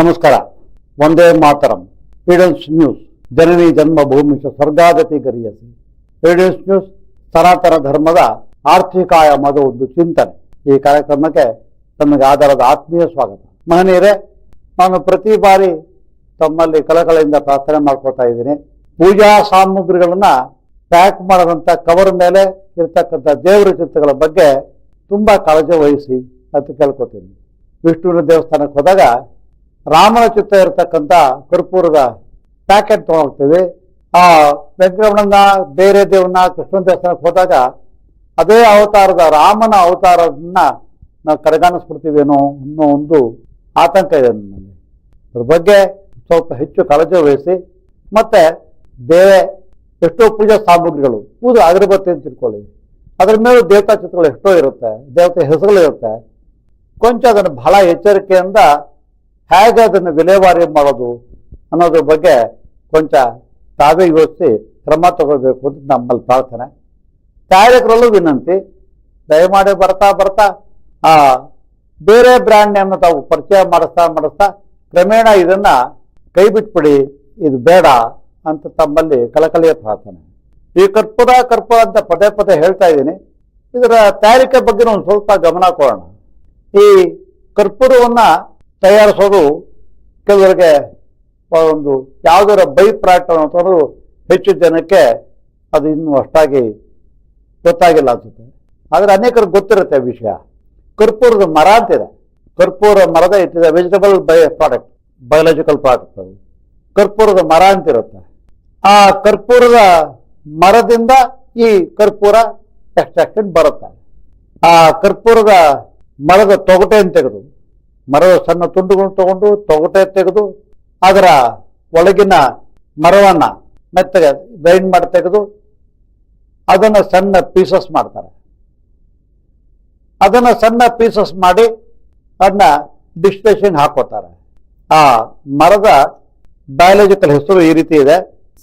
ನಮಸ್ಕಾರ. ಒಂದೇ ಮಾತರಂ. ಪೀಡನ್ಸ್ ನ್ಯೂಸ್ ಜನನಿ ಜನ್ಮಭೂಮಿ ಸ್ವರ್ಗಾಗತಿ ಗರಿಯಸಿ. ಪೀಡಲ್ಸ್ ನ್ಯೂಸ್ ಸನಾತನ ಧರ್ಮದ ಆರ್ಥಿಕಾಯಮದ ಒಂದು ಚಿಂತನೆ. ಈ ಕಾರ್ಯಕ್ರಮಕ್ಕೆ ತಮಗೆ ಆಧಾರದ ಆತ್ಮೀಯ ಸ್ವಾಗತ. ಮಹನೀಯರೇ, ನಾನು ಪ್ರತಿ ಬಾರಿ ತಮ್ಮಲ್ಲಿ ಕಲಕಳೆಯಿಂದ ಪ್ರಾರ್ಥನೆ ಮಾಡ್ಕೊಳ್ತಾ ಇದ್ದೀನಿ. ಪೂಜಾ ಸಾಮಗ್ರಿಗಳನ್ನ ಪ್ಯಾಕ್ ಮಾಡದಂತ ಕವರ್ ಮೇಲೆ ಇರ್ತಕ್ಕಂಥ ದೇವರ ಚಿತ್ರಗಳ ಬಗ್ಗೆ ತುಂಬಾ ಕಾಳಜಿ ವಹಿಸಿ ಅಂತ ಕೇಳ್ಕೊತೀನಿ. ವಿಷ್ಣುವಿನ ದೇವಸ್ಥಾನಕ್ಕೆ ಹೋದಾಗ ರಾಮನ ಚಿತ್ರ ಇರತಕ್ಕಂಥ ಕರ್ಪೂರದ ಪ್ಯಾಕೆಟ್ ತಗೊಂಡೋಗ್ತೀವಿ ಆ ವೆಂಕಟರಮಣನ ಬೇರೆ ದೇವನ್ನ ಕೃಷ್ಣ ದೇವಸ್ಥಾನಕ್ಕೆ ಹೋದಾಗ ಅದೇ ಅವತಾರದ ರಾಮನ ಅವತಾರದನ್ನ ನಾವು ಕಡೆಗಾಣಿಸ್ಬಿಡ್ತೀವೇನೋ ಅನ್ನೋ ಒಂದು ಆತಂಕ ಇದೆ ನನ್ನಲ್ಲಿ. ಅದ್ರ ಬಗ್ಗೆ ಸ್ವಲ್ಪ ಹೆಚ್ಚು ಕಾಳಜಿ ವಹಿಸಿ, ಮತ್ತೆ ಬೇರೆ ಎಷ್ಟೋ ಪೂಜಾ ಸಾಮಗ್ರಿಗಳು, ಪೂಜೆ ಅಗರಬತ್ತಿ ಅಂತ ತಿಳ್ಕೊಳ್ಳಿ ಅದ್ರ ಮೇಲೆ ದೇವತಾ ಚಿತ್ರಗಳು ಎಷ್ಟೋ ಇರುತ್ತೆ, ದೇವತೆ ಹೆಸರುಗಳಿರುತ್ತೆ. ಕೊಂಚ ಅದನ್ನು ಬಹಳ ಎಚ್ಚರಿಕೆಯಿಂದ ಹೇಗೆ ಅದನ್ನು ವಿಲೇವಾರಿ ಮಾಡೋದು ಅನ್ನೋದ್ರ ಬಗ್ಗೆ ಕೊಂಚ ತಾವೇ ಯೋಚಿಸಿ ಕ್ರಮ ತಗೋಬೇಕು ಅಂತ ನಮ್ಮಲ್ಲಿ ಪ್ರಾರ್ಥನೆ. ತಯಾರಕರಲ್ಲೂ ವಿನಂತಿ, ದಯಮಾಡಿ ಬರ್ತಾ ಬರ್ತಾ, ಆ, ಬೇರೆ ಬ್ರ್ಯಾಂಡ್ ನೇಮ್ನ ತಾವು ಪರಿಚಯ ಮಾಡಿಸ್ತಾ ಮಾಡಿಸ್ತಾ ಕ್ರಮೇಣ ಇದನ್ನ ಕೈ ಬಿಟ್ಬಿಡಿ, ಇದು ಬೇಡ ಅಂತ ತಮ್ಮಲ್ಲಿ ಕಳಕಳಿಯ ಪ್ರಾರ್ಥನೆ. ಈ ಕರ್ಪೂರ ಕರ್ಪೂರ ಅಂತ ಪದೇ ಪದೇ ಹೇಳ್ತಾ ಇದ್ದೀನಿ. ಇದರ ತಯಾರಿಕೆ ಬಗ್ಗೆ ಒಂದು ಸ್ವಲ್ಪ ಗಮನ ಕೊಡೋಣ. ಈ ಕರ್ಪೂರವನ್ನ ತಯಾರಿಸೋದು ಕೆಲವರಿಗೆ ಒಂದು ಯಾವುದರ ಬೈ ಪ್ರಾಡಕ್ಟ್ ಅನ್ನೋದು ಹೆಚ್ಚು ಜನಕ್ಕೆ ಅದು ಇನ್ನೂ ಅಷ್ಟಾಗಿ ಗೊತ್ತಾಗಿಲ್ಲ ಅನ್ಸುತ್ತೆ. ಆದರೆ ಅನೇಕರಿಗೆ ಗೊತ್ತಿರುತ್ತೆ ವಿಷಯ. ಕರ್ಪೂರದ ಮರ ಅಂತಿದೆ. ಕರ್ಪೂರ ಮರದ ಇಟ್ಟಿದೆ vegetable by product biological product ಅದು. ಕರ್ಪೂರದ ಮರ ಅಂತಿರುತ್ತೆ. ಆ ಕರ್ಪೂರದ ಮರದಿಂದ ಈ ಕರ್ಪೂರ ಎಕ್ಸ್ಟ್ರಾಕ್ಷನ್ ಬರುತ್ತೆ. ಆ ಕರ್ಪೂರದ ಮರದ ತೊಗಟೆಯನ್ನು ತೆಗೆದು ಮರದ ಸಣ್ಣ ತುಂಡುಗಳನ್ನು ತಗೊಂಡು ತೊಗಟೆ ತೆಗೆದು ಅದರ ಒಳಗಿನ ಮರವನ್ನು ಮೆತ್ತಗೆ ಗ್ರೈಂಡ್ ಮಾಡಿ ತೆಗೆದು ಅದನ್ನು ಸಣ್ಣ ಪೀಸಸ್ ಮಾಡ್ತಾರೆ. ಅದನ್ನು ಸಣ್ಣ ಪೀಸಸ್ ಮಾಡಿ ಅದನ್ನ ಡಿಸ್ಪ್ಲೇಷನ್ ಹಾಕೋತಾರೆ ಆ ಮರದ ಬಯಾಲಜಿಕಲ್ ಹೆಸರು ಈ ರೀತಿ ಇದೆ.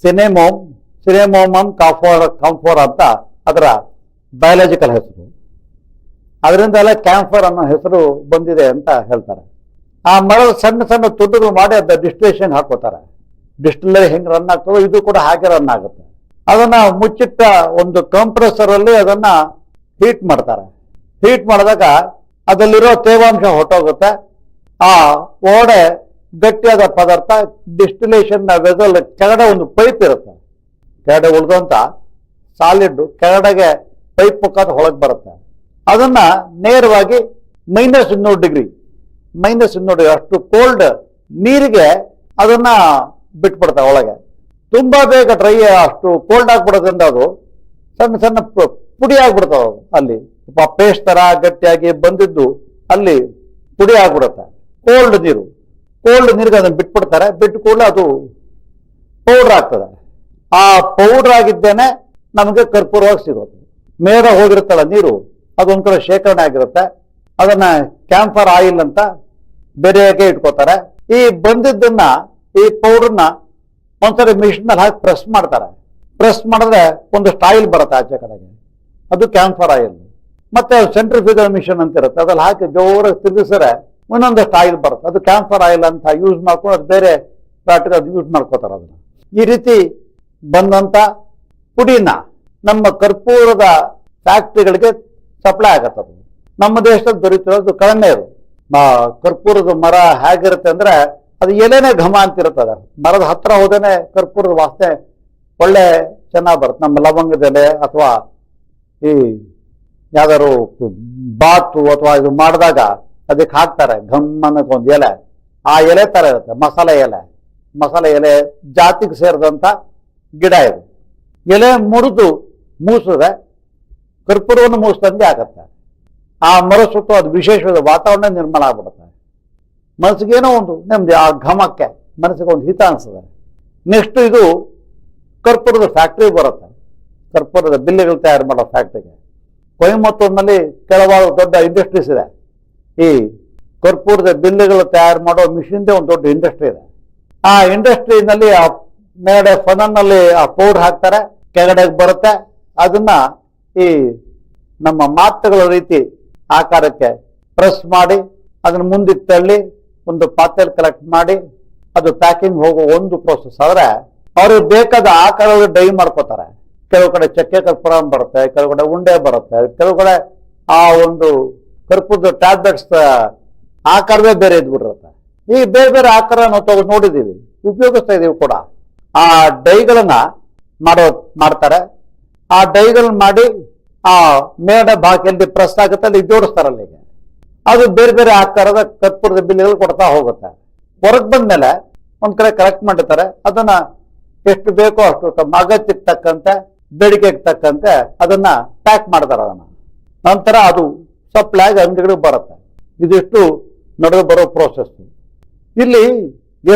ಸಿನೆಮೋಮ್ ಸಿನೆಮೋಮಮ್ ಕಾಫೋರ್ ಕಾಂಫೋರ್ ಅಂತ ಅದರ ಬಯಾಲಜಿಕಲ್ ಹೆಸರು. ಅದರಿಂದಲೇ ಕ್ಯಾನ್ಸರ್ ಅನ್ನೋ ಹೆಸರು ಬಂದಿದೆ ಅಂತ ಹೇಳ್ತಾರೆ. ಆ ಮರದ ಸಣ್ಣ ಸಣ್ಣ ತುಂಡುಗಳು ಮಾಡಿ ಅದ ಡಿಸ್ಟಿಲೇಷನ್ ಹಾಕೋತಾರೆ. ಡಿಸ್ಟಿಲರಿ ಹೆಂಗ್ ರನ್ ಆಗ್ತದೋ ಇದು ಕೂಡ ಹಾಗೆ ರನ್ ಆಗುತ್ತೆ. ಅದನ್ನ ಮುಚ್ಚಿಟ್ಟ ಒಂದು ಕಂಪ್ರೆಸರ್ ಅಲ್ಲಿ ಅದನ್ನ ಹೀಟ್ ಮಾಡ್ತಾರೆ. ಹೀಟ್ ಮಾಡಿದಾಗ ಅದರಲ್ಲಿರೋ ತೇವಾಂಶ ಹೊಟ್ಟೋಗುತ್ತೆ ಆ ಓಡೆ ಗಟ್ಟಿಯಾದ ಪದಾರ್ಥ ಡಿಸ್ಟಿಲೇಷನ್ ವೆಸಲ್ ಕೆಳಗಡೆ ಒಂದು ಪೈಪ್ ಇರುತ್ತೆ. ಕೆಳಗಡೆ ಉಳಿದಂತ ಸಾಲಿಡ್ ಕೆಳಗಡೆಗೆ ಪೈಪ್ ಮುಖಾಂತರ ಹೊಳಗೆ ಬರುತ್ತೆ. ಅದನ್ನ ನೇರವಾಗಿ ಮೈನಸ್ ಇನ್ನೂರು ಡಿಗ್ರಿ ಮೈನಸ್ ಇನ್ನೂರು ಡಿಗ್ರಿ ಅಷ್ಟು ಕೋಲ್ಡ್ ನೀರಿಗೆ ಅದನ್ನ ಬಿಟ್ಬಿಡ್ತಾವೆ ಒಳಗೆ. ತುಂಬಾ ಬೇಗ ಡ್ರೈ ಅಷ್ಟು ಕೋಲ್ಡ್ ಆಗ್ಬಿಡೋದ್ರಿಂದ ಅದು ಸಣ್ಣ ಸಣ್ಣ ಪುಡಿ ಆಗ್ಬಿಡ್ತಾವ ಅಲ್ಲಿ. ಪೇಸ್ಟ್ ತರ ಗಟ್ಟಿಯಾಗಿ ಬಂದಿದ್ದು ಅಲ್ಲಿ ಪುಡಿ ಆಗ್ಬಿಡುತ್ತೆ. ಕೋಲ್ಡ್ ನೀರು. ಕೋಲ್ಡ್ ನೀರಿಗೆ ಅದನ್ನು ಬಿಟ್ಬಿಡ್ತಾರೆ. ಬಿಟ್ಟು ಕೂಡಲೇ ಅದು ಪೌಡ್ರ್ ಆಗ್ತದೆ. ಆ ಪೌಡ್ರ್ ಆಗಿದ್ದೇನೆ ನಮಗೆ ಕರ್ಪೂರವಾಗಿ ಸಿಗೋದು. ಮೇಲೆ ಹೋಗಿರುತ್ತಲ್ಲ ನೀರು ಅದೊಂದ್ ಕಡೆ ಶೇಖರಣೆ ಆಗಿರುತ್ತೆ. ಅದನ್ನ ಕ್ಯಾಂಫರ್ ಆಯಿಲ್ ಅಂತ ಬೇರೆಯಾಗೆ ಇಟ್ಕೋತಾರೆ. ಈ ಬಂದಿದ್ದನ್ನ, ಈ ಪೌಡರ್ನ ಒಂದ್ಸರಿ ಮಿಷಿನ್ ಅಲ್ಲಿ ಹಾಕಿ ಪ್ರೆಸ್ ಮಾಡ್ತಾರೆ. ಪ್ರೆಸ್ ಮಾಡಿದ್ರೆ ಒಂದಷ್ಟು ಆಯಿಲ್ ಬರುತ್ತೆ ಆಚೆ ಕಡೆಗೆ. ಅದು ಕ್ಯಾಂಫರ್ ಆಯಿಲ್ ಮತ್ತೆ ಸೆಂಟ್ರಿಫ್ಯೂಗಲ್ ಮಿಷನ್ ಅಂತ ಇರುತ್ತೆ. ಅದ್ರಲ್ಲಿ ಹಾಕಿ ಜೋರಾಗಿ ತಿರುಗಿಸಿದ್ರೆ ಇನ್ನೊಂದಷ್ಟು ಆಯಿಲ್ ಬರುತ್ತೆ. ಅದು ಕ್ಯಾಂಫರ್ ಆಯಿಲ್ ಅಂತ ಯೂಸ್ ಮಾಡ್ಕೊಂಡು ಅದು ಬೇರೆ ಫ್ಯಾಕ್ಟ್ರಿ ಅದು ಯೂಸ್ ಮಾಡ್ಕೋತಾರೆ ಅದನ್ನ. ಈ ರೀತಿ ಬಂದಂತ ಪುಡಿನ ನಮ್ಮ ಕರ್ಪೂರದ ಫ್ಯಾಕ್ಟ್ರಿಗಳಿಗೆ ಸಪ್ಲೈ ಆಗತ್ತದು. ನಮ್ಮ ದೇಶದಲ್ಲಿ ದೊರೀತಿರೋದು ಕಡಿಮೆ ಅದು ಕರ್ಪೂರದ ಮರ ಹೇಗಿರುತ್ತೆ ಅಂದ್ರೆ ಅದು ಎಲೆನೇ ಘಮ ಅಂತ ಇರ್ತದೆ ಮರದ ಹತ್ರ ಹೋದೇನೆ ಕರ್ಪೂರದ ವಾಸನೆ ಒಳ್ಳೆ ಚೆನ್ನಾಗಿ ಬರುತ್ತೆ. ನಮ್ಮ ಲವಂಗದ ಅಥವಾ ಈ ಯಾವ್ದಾದ್ರು ಬಾತು ಅಥವಾ ಇದು ಮಾಡಿದಾಗ ಅದಕ್ಕೆ ಹಾಕ್ತಾರೆ. ಘಮ್ ಅನ್ನೋದು ಒಂದು ಎಲೆ. ಆ ಎಲೆ ಥರ ಇರುತ್ತೆ. ಮಸಾಲೆ ಎಲೆ. ಮಸಾಲೆ ಎಲೆ ಜಾತಿಗೆ ಸೇರಿದಂಥ ಗಿಡ ಇದು. ಎಲೆ ಮುರಿದು ಮೂಸಿದ್ರೆ ಕರ್ಪೂರವನ್ನು ಮುಗಿಸ್ದಂತೆ ಆಗತ್ತೆ. ಆ ಮರ ಸುತ್ತ ಅದು ವಿಶೇಷವಾದ ವಾತಾವರಣ ನಿರ್ಮಾಣ ಆಗ್ಬಿಡುತ್ತೆ. ಮನಸ್ಸಿಗೇನೋ ಒಂದು ನೆಮ್ಮದಿ, ಆ ಘಮಕ್ಕೆ ಮನಸ್ಸಿಗೆ ಒಂದು ಹಿತ ಅನಿಸ್ತದೆ ನೆಕ್ಸ್ಟ್ ಇದು ಕರ್ಪೂರದ ಫ್ಯಾಕ್ಟ್ರಿ ಬರುತ್ತೆ. ಕರ್ಪೂರದ ಬಿಲ್ಲೆಗಳು ತಯಾರು ಮಾಡೋ ಫ್ಯಾಕ್ಟ್ರಿಗೆ ಕೊಯಮತ್ತೂರಿನಲ್ಲಿ ಕೆಲವಾರು ದೊಡ್ಡ ಇಂಡಸ್ಟ್ರೀಸ್ ಇದೆ. ಈ ಕರ್ಪೂರದ ಬಿಲ್ಲೆಗಳು ತಯಾರು ಮಾಡೋ ಮಿಷಿನ್ದೇ ಒಂದು ದೊಡ್ಡ ಇಂಡಸ್ಟ್ರಿ ಇದೆ. ಆ ಇಂಡಸ್ಟ್ರಿನಲ್ಲಿ ಆ ಮೇಡೆ ಫನನ್ನಲ್ಲಿ ಆ ಪೌಡರ್ ಹಾಕ್ತಾರೆ. ಕೆಳಗಡೆಗೆ ಬರುತ್ತೆ. ಅದನ್ನ ಈ ನಮ್ಮ ಮಾತುಗಳ ರೀತಿ ಆಕಾರಕ್ಕೆ ಪ್ರೆಸ್ ಮಾಡಿ, ಅದನ್ನ ಮುಂದೆ ತಳ್ಳಿ, ಒಂದು ಪಾತ್ರೆಯಲ್ಲಿ ಕಲೆಕ್ಟ್ ಮಾಡಿ, ಅದು ಪ್ಯಾಕಿಂಗ್ ಹೋಗೋ ಒಂದು ಪ್ರೋಸೆಸ್ ಆದ್ರೆ ಅವ್ರಿಗೆ ಬೇಕಾದ ಆಕಾರಗಳು ಡೈ ಮಾಡ್ಕೋತಾರೆ. ಕೆಲವು ಕಡೆ ಚಕ್ಕೆ ಕರ್ಪೂರ ಬರುತ್ತೆ, ಕೆಲವು ಕಡೆ ಉಂಡೆ ಬರುತ್ತೆ, ಕೆಲವು ಕಡೆ ಆ ಒಂದು ಕರ್ಪೂರದ ಟ್ಯಾಬ್ಲೆಟ್ಸ್ ಆಕಾರವೇ ಬೇರೆ ಇದ್ಬಿಟ್ಟಿರುತ್ತೆ. ಈ ಬೇರೆ ಬೇರೆ ಆಕಾರ ನಾವು ತಗೊಂಡು ನೋಡಿದೀವಿ ಉಪಯೋಗಿಸ್ತಾ ಇದೀವಿ ಕೂಡ. ಆ ಡೈಗಳನ್ನ ಮಾಡೋ, ಮಾಡ್ತಾರೆ. ಆ ಡೈಗಲ್ ಮಾಡಿ ಆ ಮೇಡ ಬಾಕಿಯಲ್ಲಿ ಪ್ರೆಸ್ ಆಗುತ್ತೆ ಅಲ್ಲಿ ಜೋಡಿಸ್ತಾರಲ್ಲ ಈಗ ಅದು ಬೇರೆ ಬೇರೆ ಆಕಾರದ ಕರ್ಪೂರದ ಬಿಲ್ಲುಗಳು ಕೊಡ್ತಾ ಹೋಗುತ್ತೆ. ಹೊರಗೆ ಬಂದ್ಮೇಲೆ ಒಂದ್ ಕಡೆ ಕಲೆಕ್ಟ್ ಮಾಡಿರ್ತಾರೆ. ಅದನ್ನ ಎಷ್ಟು ಬೇಕೋ ಅಷ್ಟು ತಮ್ಮ ಅಗತ್ಯಕ್ಕೆ ತಕ್ಕಂತೆ ಬೇಡಿಕೆಗೆ ತಕ್ಕಂತೆ ಅದನ್ನ ಪ್ಯಾಕ್ ಮಾಡ್ತಾರೆ ಅದನ್ನ. ನಂತರ ಅದು ಸಪ್ಲೈ ಆಗಿ ಅಂಗಡಿಗಳಿಗೆ ಬರುತ್ತೆ. ಇದಿಷ್ಟು ನಡೆದು ಬರೋ ಪ್ರೋಸೆಸ್ ಇಲ್ಲಿ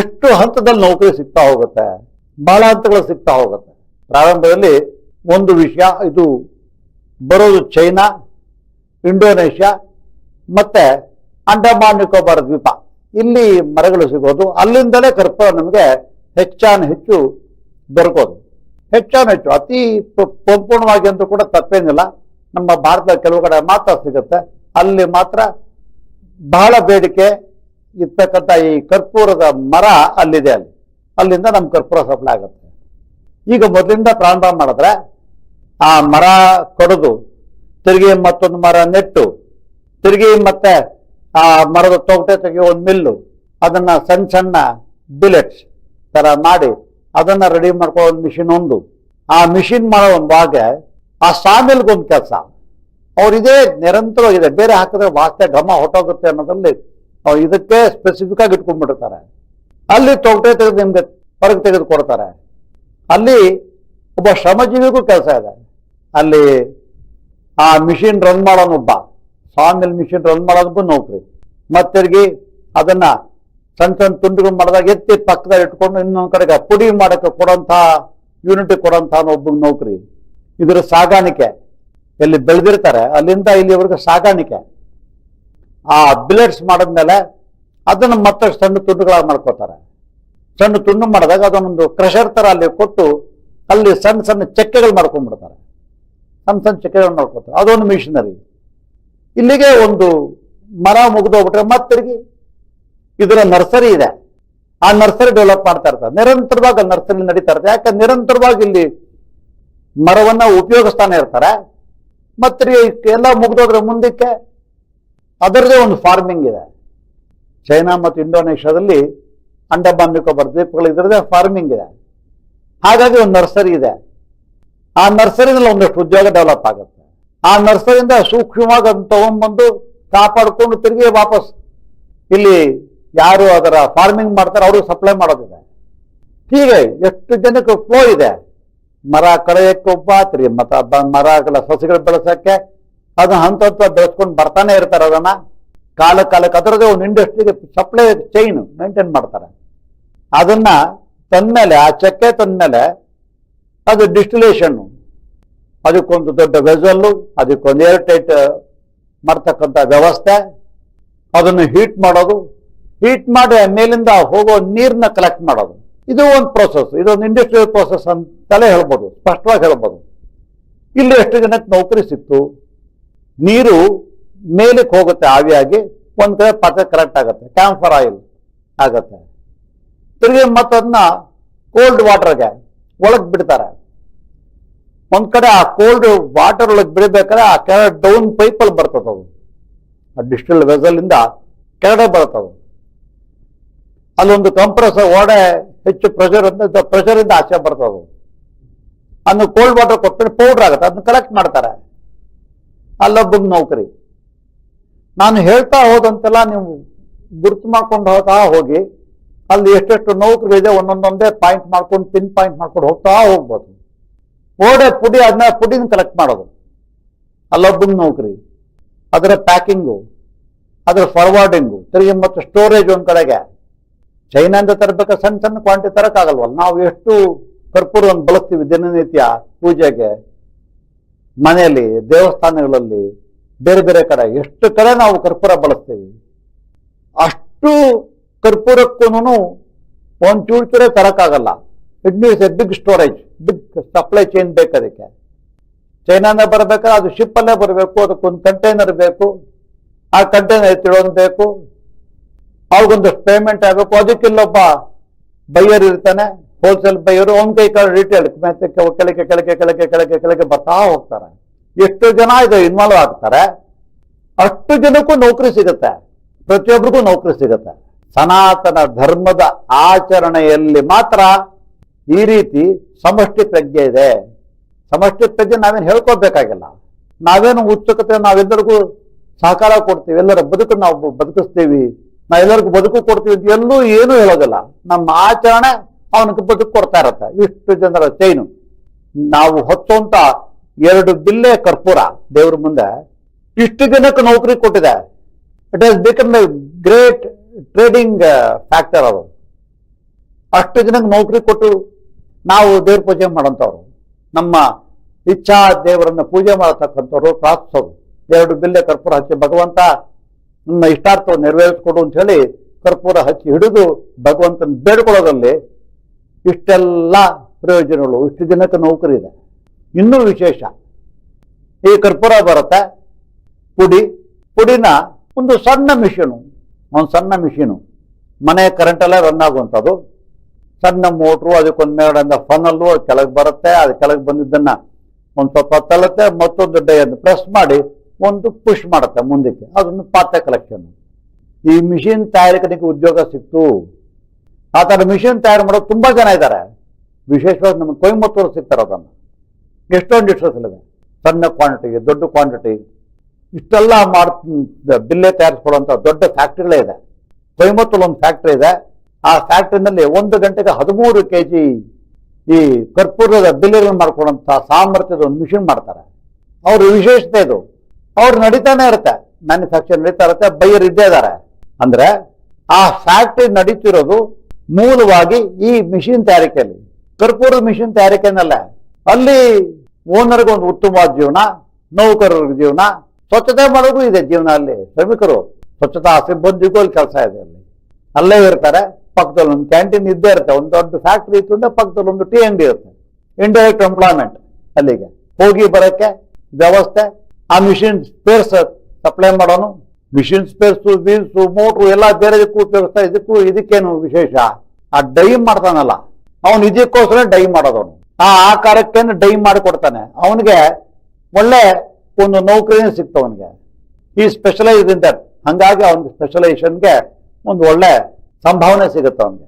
ಎಷ್ಟು ಹಂತದಲ್ಲಿ ನೌಕರಿ ಸಿಗ್ತಾ ಹೋಗುತ್ತೆ ಬಹಳ ಹಂತಗಳು ಸಿಗ್ತಾ ಹೋಗುತ್ತೆ. ಪ್ರಾರಂಭದಲ್ಲಿ ಒಂದು ವಿಷಯ, ಇದು ಬರೋದು ಚೈನಾ, ಇಂಡೋನೇಷ್ಯಾ, ಮತ್ತೆ ಅಂಡಮಾನ್ ನಿಕೋಬಾರ್ ದ್ವೀಪ. ಇಲ್ಲಿ ಮರಗಳು ಸಿಗೋದು, ಅಲ್ಲಿಂದಲೇ ಕರ್ಪೂರ ನಮಗೆ ಹೆಚ್ಚಾನ್ ಹೆಚ್ಚು ದೊರಕೋದು. ಹೆಚ್ಚಾನ್ ಹೆಚ್ಚು, ಅತಿ ಸಂಪೂರ್ಣವಾಗಿ ಅಂತೂ ಕೂಡ ತಪ್ಪೇನಿಲ್ಲ. ನಮ್ಮ ಭಾರತದ ಕೆಲವು ಕಡೆ ಮಾತ್ರ ಸಿಗುತ್ತೆ. ಅಲ್ಲಿ ಮಾತ್ರ ಬಹಳ ಬೇಡಿಕೆ ಇರ್ತಕ್ಕಂಥ ಈ ಕರ್ಪೂರದ ಮರ ಅಲ್ಲಿದೆ ಅಲ್ಲಿ. ಅಲ್ಲಿಂದ ನಮ್ಮ ಕರ್ಪೂರ ಸಪ್ಲೈ ಆಗುತ್ತೆ. ಈಗ ಮೊದಲಿಂದ ಪ್ರಾರಂಭ ಮಾಡಿದ್ರೆ ಆ ಮರ ಕಡಿದು, ತಿರುಗಿ ಮತ್ತೊಂದು ಮರ ನೆಟ್ಟು, ತಿರುಗಿ ಮತ್ತೆ ಆ ಮರದ ತೊಗಟೆ ತೆಗೆಯೋ ಒಂದು ಮಿಲ್ಲು, ಅದನ್ನ ಸಣ್ಣ ಸಣ್ಣ ಬಿಲೆಟ್ಸ್ ತರ ಮಾಡಿ ಅದನ್ನ ರೆಡಿ ಮಾಡ್ಕೋ ಒಂದು ಮಿಷಿನ್ ಒಂದು. ಆ ಮಿಷಿನ್ ಮಾಡೋ ಒಂದು ಭಾಗ ಆ ಸಾಮಿಲ್ಗೊಂದು ಕೆಲಸ. ಇದೇ ನಿರಂತರವಾಗಿದೆ. ಬೇರೆ ಹಾಕಿದ್ರೆ ವಾಸ್ತೆ ಘಮ ಹೊಟ್ಟೋಗುತ್ತೆ ಅನ್ನೋದ್ರಲ್ಲಿ ಅವ್ರು ಇದಕ್ಕೆ ಸ್ಪೆಸಿಫಿಕ್ ಆಗಿ ಇಟ್ಕೊಂಡ್ಬಿಡ್ತಾರೆ ಅಲ್ಲಿ ತೊಗಟೆ ತೆಗೆದು ನಿಮ್ಗೆ ಹೊರಗೆ ತೆಗೆದು ಕೊಡ್ತಾರೆ. ಅಲ್ಲಿ ಒಬ್ಬ ಶ್ರಮಜೀವಿಗೂ ಕೆಲಸ ಇದೆ. ಅಲ್ಲಿ ಆ ಮಿಷಿನ್ ರನ್ ಮಾಡೋನೊಬ್ಬ ಸಾಮಿಲ್ ಮಿಷಿನ್ ರನ್ ಮಾಡೋದಕ್ಕೂ ನೌಕರಿ. ಮತ್ತಿರ್ಗಿ ಅದನ್ನ ಸಣ್ಣ ಸಣ್ಣ ತುಂಡುಗಳು ಮಾಡಿದಾಗ ಎತ್ತಿ ಪಕ್ಕದಲ್ಲಿ ಇಟ್ಕೊಂಡು ಇನ್ನೊಂದು ಕಡೆಗೆ ಪುಡಿ ಮಾಡಕ್ಕೆ ಕೊಡೋಂಥ ಯೂನಿಟ್ ಕೊಡೋಂಥ ಒಬ್ಬ ನೌಕರಿ. ಇದರ ಸಾಗಾಣಿಕೆ. ಎಲ್ಲಿ ಬೆಳೆದಿರ್ತಾರೆ, ಅಲ್ಲಿಂದ ಇಲ್ಲಿವರೆಗೂ ಸಾಗಾಣಿಕೆ. ಆ ಬಿಲೆಟ್ಸ್ ಮಾಡಿದ್ಮೇಲೆ ಅದನ್ನ ಮತ್ತಷ್ಟು ಸಣ್ಣ ತುಂಡುಗಳಾಗಿ ಮಾಡ್ಕೋತಾರೆ ಸಣ್ಣ ತುಂಡು ಮಾಡಿದಾಗ ಅದನ್ನೊಂದು ಕ್ರಷರ್ ತರ ಅಲ್ಲಿ ಕೊಟ್ಟು ಅಲ್ಲಿ ಸಣ್ಣ ಸಣ್ಣ ಚಕ್ಕೆಗಳು ಮಾಡ್ಕೊಂಡ್ಬಿಡ್ತಾರೆ. ಸಣ್ಣ ಸಣ್ಣ ಚಕ್ರಗಳನ್ನು ನೋಡ್ಕೊತಾರೆ. ಅದೊಂದು ಮಿಷನರಿ. ಇಲ್ಲಿಗೆ ಒಂದು ಮರ ಮುಗಿದೋಗ್ಬಿಟ್ರೆ ಮತ್ತೆ ತಿರುಗಿ ಇದರ ನರ್ಸರಿ ಇದೆ. ಆ ನರ್ಸರಿ ಡೆವಲಪ್ ಮಾಡ್ತಾ ಇರ್ತಾರೆ. ನಿರಂತರವಾಗಿ ನರ್ಸರಿ ನಡೀತಾ ಇರ್ತದೆ ಯಾಕೆ? ನಿರಂತರವಾಗಿ ಇಲ್ಲಿ ಮರವನ್ನ ಉಪಯೋಗಿಸ್ತಾನೆ ಇರ್ತಾರೆ. ಮತ್ತೆ ಎಲ್ಲ ಮುಗಿದೋದ್ರೆ ಮುಂದಕ್ಕೆ ಅದರದೇ ಒಂದು ಫಾರ್ಮಿಂಗ್ ಇದೆ. ಚೈನಾ ಮತ್ತು ಇಂಡೋನೇಷ್ಯಾದಲ್ಲಿ ಅಂಡಮಾನ್ ನಿಕೋಬಾರ್ ದ್ವೀಪಗಳು ಇದರದೇ ಫಾರ್ಮಿಂಗ್ ಇದೆ. ಹಾಗಾಗಿ ಒಂದು ನರ್ಸರಿ ಇದೆ. ಆ ನರ್ಸರಿನಲ್ಲಿ ಒಂದಷ್ಟು ಉದ್ಯೋಗ ಡೆವಲಪ್ ಆಗುತ್ತೆ. ಆ ನರ್ಸರಿಯಿಂದ ಸೂಕ್ಷ್ಮವಾಗಿ ಅದನ್ನು ತಗೊಂಡ್ಬಂದು ಕಾಪಾಡಿಕೊಂಡು ತಿರುಗಿ ವಾಪಸ್ ಇಲ್ಲಿ ಯಾರು ಅದರ ಫಾರ್ಮಿಂಗ್ ಮಾಡ್ತಾರೆ ಅವ್ರಿಗೆ ಸಪ್ಲೈ ಮಾಡೋದಿದೆ. ಹೀಗೆ ಎಷ್ಟು ಜನಕ್ಕೆ ಫ್ಲೋ ಇದೆ. ಮರ ಕಳೆಯಕ್ಕೆ ಒಬ್ಬ, ತಿರುಗಿ ಮತ್ತ ಮರ ಸಸಿಗಳು ಬೆಳೆಸಕ್ಕೆ ಅದನ್ನ ಹಂತ ಹಂತ ಬೆಳೆಸ್ಕೊಂಡು ಬರ್ತಾನೆ ಇರ್ತಾರೆ ಅದನ್ನ. ಕಾಲ ಕಾಲಕ್ಕೆ ಅದರದೇ ಒಂದು ಇಂಡಸ್ಟ್ರಿಗೆ ಸಪ್ಲೈ ಚೈನ್ ಮೇಂಟೈನ್ ಮಾಡ್ತಾರೆ. ಅದನ್ನ ತಂದ್ಮೇಲೆ ಆ ಚಕ್ಕೆ ತಂದ್ಮೇಲೆ ಅದು ಡಿಸ್ಟಿಲೇಷನ್ ಅದಕ್ಕೊಂದು ದೊಡ್ಡ ವೆಜಲ್ಲು ಅದಕ್ಕೊಂದು ಏರ್ ಟೈಟ್ ಮಾಡ್ತಕ್ಕಂಥ ವ್ಯವಸ್ಥೆ. ಅದನ್ನು ಹೀಟ್ ಮಾಡೋದು. ಹೀಟ್ ಮಾಡಿ ಮೇಲಿಂದ ಹೋಗೋ ನೀರನ್ನ ಕಲೆಕ್ಟ್ ಮಾಡೋದು. ಇದು ಒಂದು ಪ್ರೋಸೆಸ್ ಇದೊಂದು ಇಂಡಸ್ಟ್ರಿಯಲ್ ಪ್ರೋಸೆಸ್ ಅಂತಲೇ ಹೇಳ್ಬೋದು. ಸ್ಪಷ್ಟವಾಗಿ ಹೇಳ್ಬೋದು. ಇಲ್ಲಿ ಎಷ್ಟು ಜನಕ್ಕೆ ನೌಕರಿ ಸಿಕ್ತು? ನೀರು ಮೇಲಕ್ಕೆ ಹೋಗುತ್ತೆ ಆವಿಯಾಗಿ, ಒಂದು ಕಡೆ ಪಾತ್ರೆ ಕರೆಕ್ಟ್ ಆಗುತ್ತೆ ಕ್ಯಾಂಫರ್ ಆಯಿಲ್ ಆಗುತ್ತೆ. ತಿರುಗಿ ಮತ್ತದನ್ನ ಕೋಲ್ಡ್ ವಾಟರ್ಗೆ ಒಳಗ್ ಬಿಡ್ತಾರೆ. ಒಂದ್ ಕಡೆ ಆ ಕೋಲ್ಡ್ ವಾಟರ್ ಒಳಗೆ ಬಿಡಬೇಕಾದ್ರೆ ಆ ಕೆಳ ಡೌನ್ ಪೈಪಲ್ಲಿ ಬರ್ತದೆ ಅದು. ಆ ಡಿಸ್ಟಿಲ್ ವೆಸಲ್ ಇಂದ ಕೆಳಗಡೆ ಬರ್ತದ ಅಲ್ಲೊಂದು ಕಂಪ್ರೆಸರ್ ಓಡೆ ಹೆಚ್ಚು ಪ್ರೆಷರ್ ಅಂತ ಪ್ರೆಷರ್ ಇಂದ ಆಚೆ ಬರ್ತದ ಅದನ್ನು ಕೋಲ್ಡ್ ವಾಟರ್ ಕೊಟ್ಬಿಟ್ಟು ಪೌಡರ್ ಆಗುತ್ತೆ ಅದನ್ನ ಕಲೆಕ್ಟ್ ಮಾಡ್ತಾರೆ. ಅಲ್ಲೊಬ್ಬ ನೌಕರಿ. ನಾನು ಹೇಳ್ತಾ ಹೋದಂತೆಲ್ಲ ನೀವು ಗುರ್ತು ಮಾಡ್ಕೊಂಡು ಹೋಗ್ತಾ ಹೋಗಿ. ಅಲ್ಲಿ ಎಷ್ಟೆಷ್ಟು ನೌಕರಿ ಇದೆ ಒಂದೊಂದೊಂದೇ ಪಾಯಿಂಟ್ ಮಾಡ್ಕೊಂಡು ಪಿನ್ ಪಾಯಿಂಟ್ ಮಾಡ್ಕೊಂಡು ಹೋಗ್ತಾ ಹೋಗ್ಬೋದು. ಓಡೆ ಪುಡಿ ಅದನ್ನ ಪುಡಿನ ಕಲೆಕ್ಟ್ ಮಾಡೋದು. ಅಲ್ಲೊಬ್ಬನ ನೌಕರಿ. ಅದರ ಪ್ಯಾಕಿಂಗು ಅದರ ಫಾರ್ವರ್ಡಿಂಗು ತಿರುಗಿ ಮತ್ತು ಸ್ಟೋರೇಜ್ ಒಂದು ಕಡೆಗೆ. ಚೈನಾದಿಂದ ತರಬೇಕು, ಸಣ್ಣ ಸಣ್ಣ ಕ್ವಾಂಟಿಟಿ ತರಕ್ಕಾಗಲ್ವಲ್ಲ? ನಾವು ಎಷ್ಟು ಕರ್ಪೂರವನ್ನು ಬಳಸ್ತೀವಿ ದಿನನಿತ್ಯ ಪೂಜೆಗೆ. ಮನೆಯಲ್ಲಿ, ದೇವಸ್ಥಾನಗಳಲ್ಲಿ, ಬೇರೆ ಬೇರೆ ಕಡೆ. ಎಷ್ಟು ಕಡೆ ನಾವು ಕರ್ಪೂರ ಬಳಸ್ತೀವಿ? ಅಷ್ಟು ಕರ್ಪೂರಕ್ಕೂ ಒಂದು ಚೂರು ತರಕ್ಕಾಗಲ್ಲ. It means a big storage big supply chain ಬೇಕು ಅದಕ್ಕೆ ಚೈನಾನ ಬರಬೇಕಾದ್ರೆ ಅದು ಶಿಪ್ ಅಲ್ಲೇ ಬರಬೇಕು ಅದಕ್ಕೊಂದು ಕಂಟೈನರ್ ಬೇಕು. ಆ ಕಂಟೈನರ್ ಎತ್ತಿಡೋದು ಬೇಕು. ಅವ್ರಿಗೊಂದಷ್ಟು ಪೇಮೆಂಟ್ ಆಗಬೇಕು. ಅದಕ್ಕಿಲ್ಲೊಬ್ಬ ಬೈಯರ್ ಇರ್ತಾನೆ ಹೋಲ್ಸೇಲ್ ಬೈಯರು ಅವ್ನ ಕೈ ಕಾಲು ರಿಟೇಲ್ ಕೆಳಗೆ ಕೆಳಗೆ ಕೆಳಗೆ ಕೆಳಗೆ ಕೆಳಗೆ ಬರ್ತಾ ಹೋಗ್ತಾರೆ. ಎಷ್ಟು ಜನ ಇದು ಇನ್ವಾಲ್ವ್ ಆಗ್ತಾರೆ? ಅಷ್ಟು ಜನಕ್ಕೂ ನೌಕರಿ ಸಿಗುತ್ತೆ. ಪ್ರತಿಯೊಬ್ಬರಿಗೂ ನೌಕರಿ ಸಿಗುತ್ತೆ. ಸನಾತನ ಧರ್ಮದ ಆಚರಣೆಯಲ್ಲಿ ಮಾತ್ರ ಈ ರೀತಿ ಸಮಷ್ಟಿ ಪ್ರಜ್ಞೆ ಇದೆ. ಸಮಷ್ಟಿ ಪ್ರಜ್ಞೆ ನಾವೇನು ಹೇಳ್ಕೋಬೇಕಾಗಿಲ್ಲ ನಾವೇನು ಉತ್ಸುಕತೆ ನಾವೆಲ್ಲರಿಗೂ ಸಹಕಾರ ಕೊಡ್ತೀವಿ, ಎಲ್ಲರ ಬದುಕು ನಾವು ಬದುಕಿಸ್ತೀವಿ, ನಾವೆಲ್ಲರಿಗೂ ಬದುಕು ಕೊಡ್ತೀವಿ ಅಂತ ಎಲ್ಲೂ ಏನೂ ಹೇಳೋದಿಲ್ಲ. ನಮ್ಮ ಆಚರಣೆ ಅವನಿಗೆ ಬದುಕು ಕೊಡ್ತಾ ಇರತ್ತೆ. ಇಷ್ಟು ಜನರ ಚೈನು ನಾವು ಹೊತ್ತುವಂತ ಎರಡು ಬಿಲ್ಲೆ ಕರ್ಪೂರ ದೇವ್ರ ಮುಂದೆ ಇಷ್ಟು ಜನಕ್ಕೆ ನೌಕರಿ ಕೊಟ್ಟಿದೆ. It has become a great trading factor ಅದು. ಅಷ್ಟು ಜನಕ್ಕೆ ನೌಕರಿ ಕೊಟ್ಟು ನಾವು ದೇವ್ರ ಪೂಜೆ ಮಾಡೋಂಥವ್ರು ನಮ್ಮ ಇಚ್ಛಾ ದೇವರನ್ನ ಪೂಜೆ ಮಾಡತಕ್ಕಂಥವ್ರು ಪ್ರಾರ್ಥಿಸೋದು ಎರಡು ಬಿಲ್ಲೆ ಕರ್ಪೂರ ಹಚ್ಚಿ ಭಗವಂತ ನನ್ನ ಇಷ್ಟಾರ್ಥ ನೆರವೇರಿಸ್ಕೊಡು ಅಂತ ಹೇಳಿ ಕರ್ಪೂರ ಹಚ್ಚಿ ಹಿಡಿದು ಭಗವಂತನ ಬೇಡ್ಕೊಳ್ಳೋದ್ರಲ್ಲಿ ಇಷ್ಟೆಲ್ಲ ಪ್ರಯೋಜನಗಳು, ಇಷ್ಟು ಜನಕ್ಕೆ ನೌಕರಿ ಇದೆ. ಇನ್ನೂ ವಿಶೇಷ, ಈ ಕರ್ಪೂರ ಬರುತ್ತೆ ಪುಡಿ, ಪುಡಿನ ಒಂದು ಸಣ್ಣ ಮಿಷಿನು. ಒಂದು ಸಣ್ಣ ಮಿಷಿನು. ಮನೆ ಕರೆಂಟಲ್ಲೇ ರನ್ ಆಗುವಂಥದ್ದು. ಸಣ್ಣ ಮೋಟ್ರು ಅದಕ್ಕೊಂದು ಫನಲ್ಲು ಕೆಳಗೆ ಬರುತ್ತೆ, ಅದು ಕೆಳಗೆ ಬಂದಿದ್ದನ್ನು ಒಂದು ಸ್ವಲ್ಪ ತಳುತ್ತೆ ಮತ್ತೊಂದು ಡೈಯನ್ನು ಪ್ರೆಸ್ ಮಾಡಿ ಒಂದು ಪುಷ್ ಮಾಡುತ್ತೆ ಮುಂದಕ್ಕೆ. ಅದೊಂದು ಪಾತ್ರೆ ಕಲೆಕ್ಷನ್ ಈ ಮಿಷಿನ್ ತಯಾರಿಕನಿಗೆ ಉದ್ಯೋಗ ಸಿಕ್ತು. ಆ ಥರ ಮಿಷಿನ್ ತಯಾರು ಮಾಡೋದು ತುಂಬ ಜನ ಇದ್ದಾರೆ. ವಿಶೇಷವಾಗಿ ನಮ್ಮ ಕೊಯಮತ್ತೂರು ಸಿಗ್ತಾರೆ ಅದನ್ನು. ಎಷ್ಟೊಂದು ಇದೆ. ಸಣ್ಣ ಕ್ವಾಂಟಿಟಿ ದೊಡ್ಡ ಕ್ವಾಂಟಿಟಿ ಇಷ್ಟೆಲ್ಲ ಮಾಡ್ ಬಿಲ್ಲೆ ತಯಾರಿಸ್ಕೊಳ್ಳುವಂಥ ದೊಡ್ಡ ಫ್ಯಾಕ್ಟ್ರಿಗಳೇ ಇದೆ. ಕೊಯಮತ್ತೂರು ಒಂದು ಫ್ಯಾಕ್ಟ್ರಿ ಇದೆ. ಆ ಫ್ಯಾಕ್ಟ್ರಿನಲ್ಲಿ ಒಂದು ಗಂಟೆಗೆ ಹದಿಮೂರು ಕೆ ಜಿ ಈ ಕರ್ಪೂರದ ಬಿಲ್ಲೆಗಳನ್ನು ಮಾಡ್ಕೊಳ್ಳೋಂಥ ಸಾಮರ್ಥ್ಯದ ಒಂದು ಮಿಷಿನ್ ಮಾಡ್ತಾರೆ. ಅವ್ರ ವಿಶೇಷತೆ ಇದು. ಅವ್ರು ನಡೀತಾನೆ ಇರುತ್ತೆ. ಮ್ಯಾನುಫ್ಯಾಕ್ಚರ್ ನಡೀತಾ ಇರುತ್ತೆ. ಬೈಯರ್ ಇದ್ದೇ ಇದ್ದಾರೆ. ಅಂದ್ರೆ ಆ ಫ್ಯಾಕ್ಟ್ರಿ ನಡೀತಿರೋದು ಮೂಲವಾಗಿ ಈ ಮಿಷಿನ್ ತಯಾರಿಕೆಯಲ್ಲಿ. ಕರ್ಪೂರದ ಮಿಷಿನ್ ತಯಾರಿಕೆನಲ್ಲ ಅಲ್ಲಿ ಓನರ್ಗೆ ಒಂದು ಉತ್ತಮವಾದ ಜೀವನ, ನೌಕರರ ಜೀವನ ಸ್ವಚ್ಛತೆ ಮಾಡೋದು ಇದೆ ಜೀವನ ಅಲ್ಲಿ ಶ್ರಮಿಕರು ಸ್ವಚ್ಛತಾ ಸಿಬ್ಬಂದಿಗೂ ಅಲ್ಲಿ ಕೆಲಸ ಇದೆ ಅಲ್ಲಿ. ಅಲ್ಲೇ ಇರ್ತಾರೆ, ಪಕ್ಕದಲ್ಲಿ ಒಂದು ಕ್ಯಾಂಟೀನ್ ಇದ್ದೇ ಇರುತ್ತೆ. ಒಂದು ದೊಡ್ಡ ಫ್ಯಾಕ್ಟ್ರಿ ಇತ್ತು ಪಕ್ಕದಲ್ಲಿ ಒಂದು ಟಿ ಅಂಗಡಿ ಇರುತ್ತೆ. ಇಂಡೈರೆಕ್ಟ್ ಎಂಪ್ಲಾಯ್ಮೆಂಟ್ ಅಲ್ಲಿಗೆ. ಹೋಗಿ ಬರೋಕ್ಕೆ ವ್ಯವಸ್ಥೆ, ಆ ಮಿಷಿನ್ ಸ್ಪೇರ್ಸ್ ಸಪ್ಲೈ ಮಾಡೋನು. ಮಿಷಿನ್ ಸ್ಪೇರ್ಸು ವೀಲ್ಸು ಮೋಟ್ರು ಎಲ್ಲ ಬೇರೆದಕ್ಕೂ ಉಪಯೋಗಿಸ್ತಾ ಇದಕ್ಕೂ ಇದಕ್ಕೇನು ವಿಶೇಷ? ಆ ಡೈ ಮಾಡ್ತಾನಲ್ಲ, ಅವನು ಇದಕ್ಕೋಸ್ಕರ ಡೈ ಮಾಡೋದವನು. ಆ ಆಕಾರಕ್ಕೇನು ಡೈ ಮಾಡಿಕೊಡ್ತಾನೆ. ಅವನಿಗೆ ಒಳ್ಳೆ ಒಂದು ನೌಕರಿನೇ ಸಿಕ್ತು ಅವನಿಗೆ ಈ ಸ್ಪೆಷಲೈಸ್ ಇನ್ ದಟ್ ಹಂಗಾಗಿ ಅವನಿಗೆ ಸ್ಪೆಷಲೈಸೇಷನ್ಗೆ ಒಂದು ಒಳ್ಳೆ ಸಂಭಾವನೆ ಸಿಗುತ್ತೆ ಅವನಿಗೆ.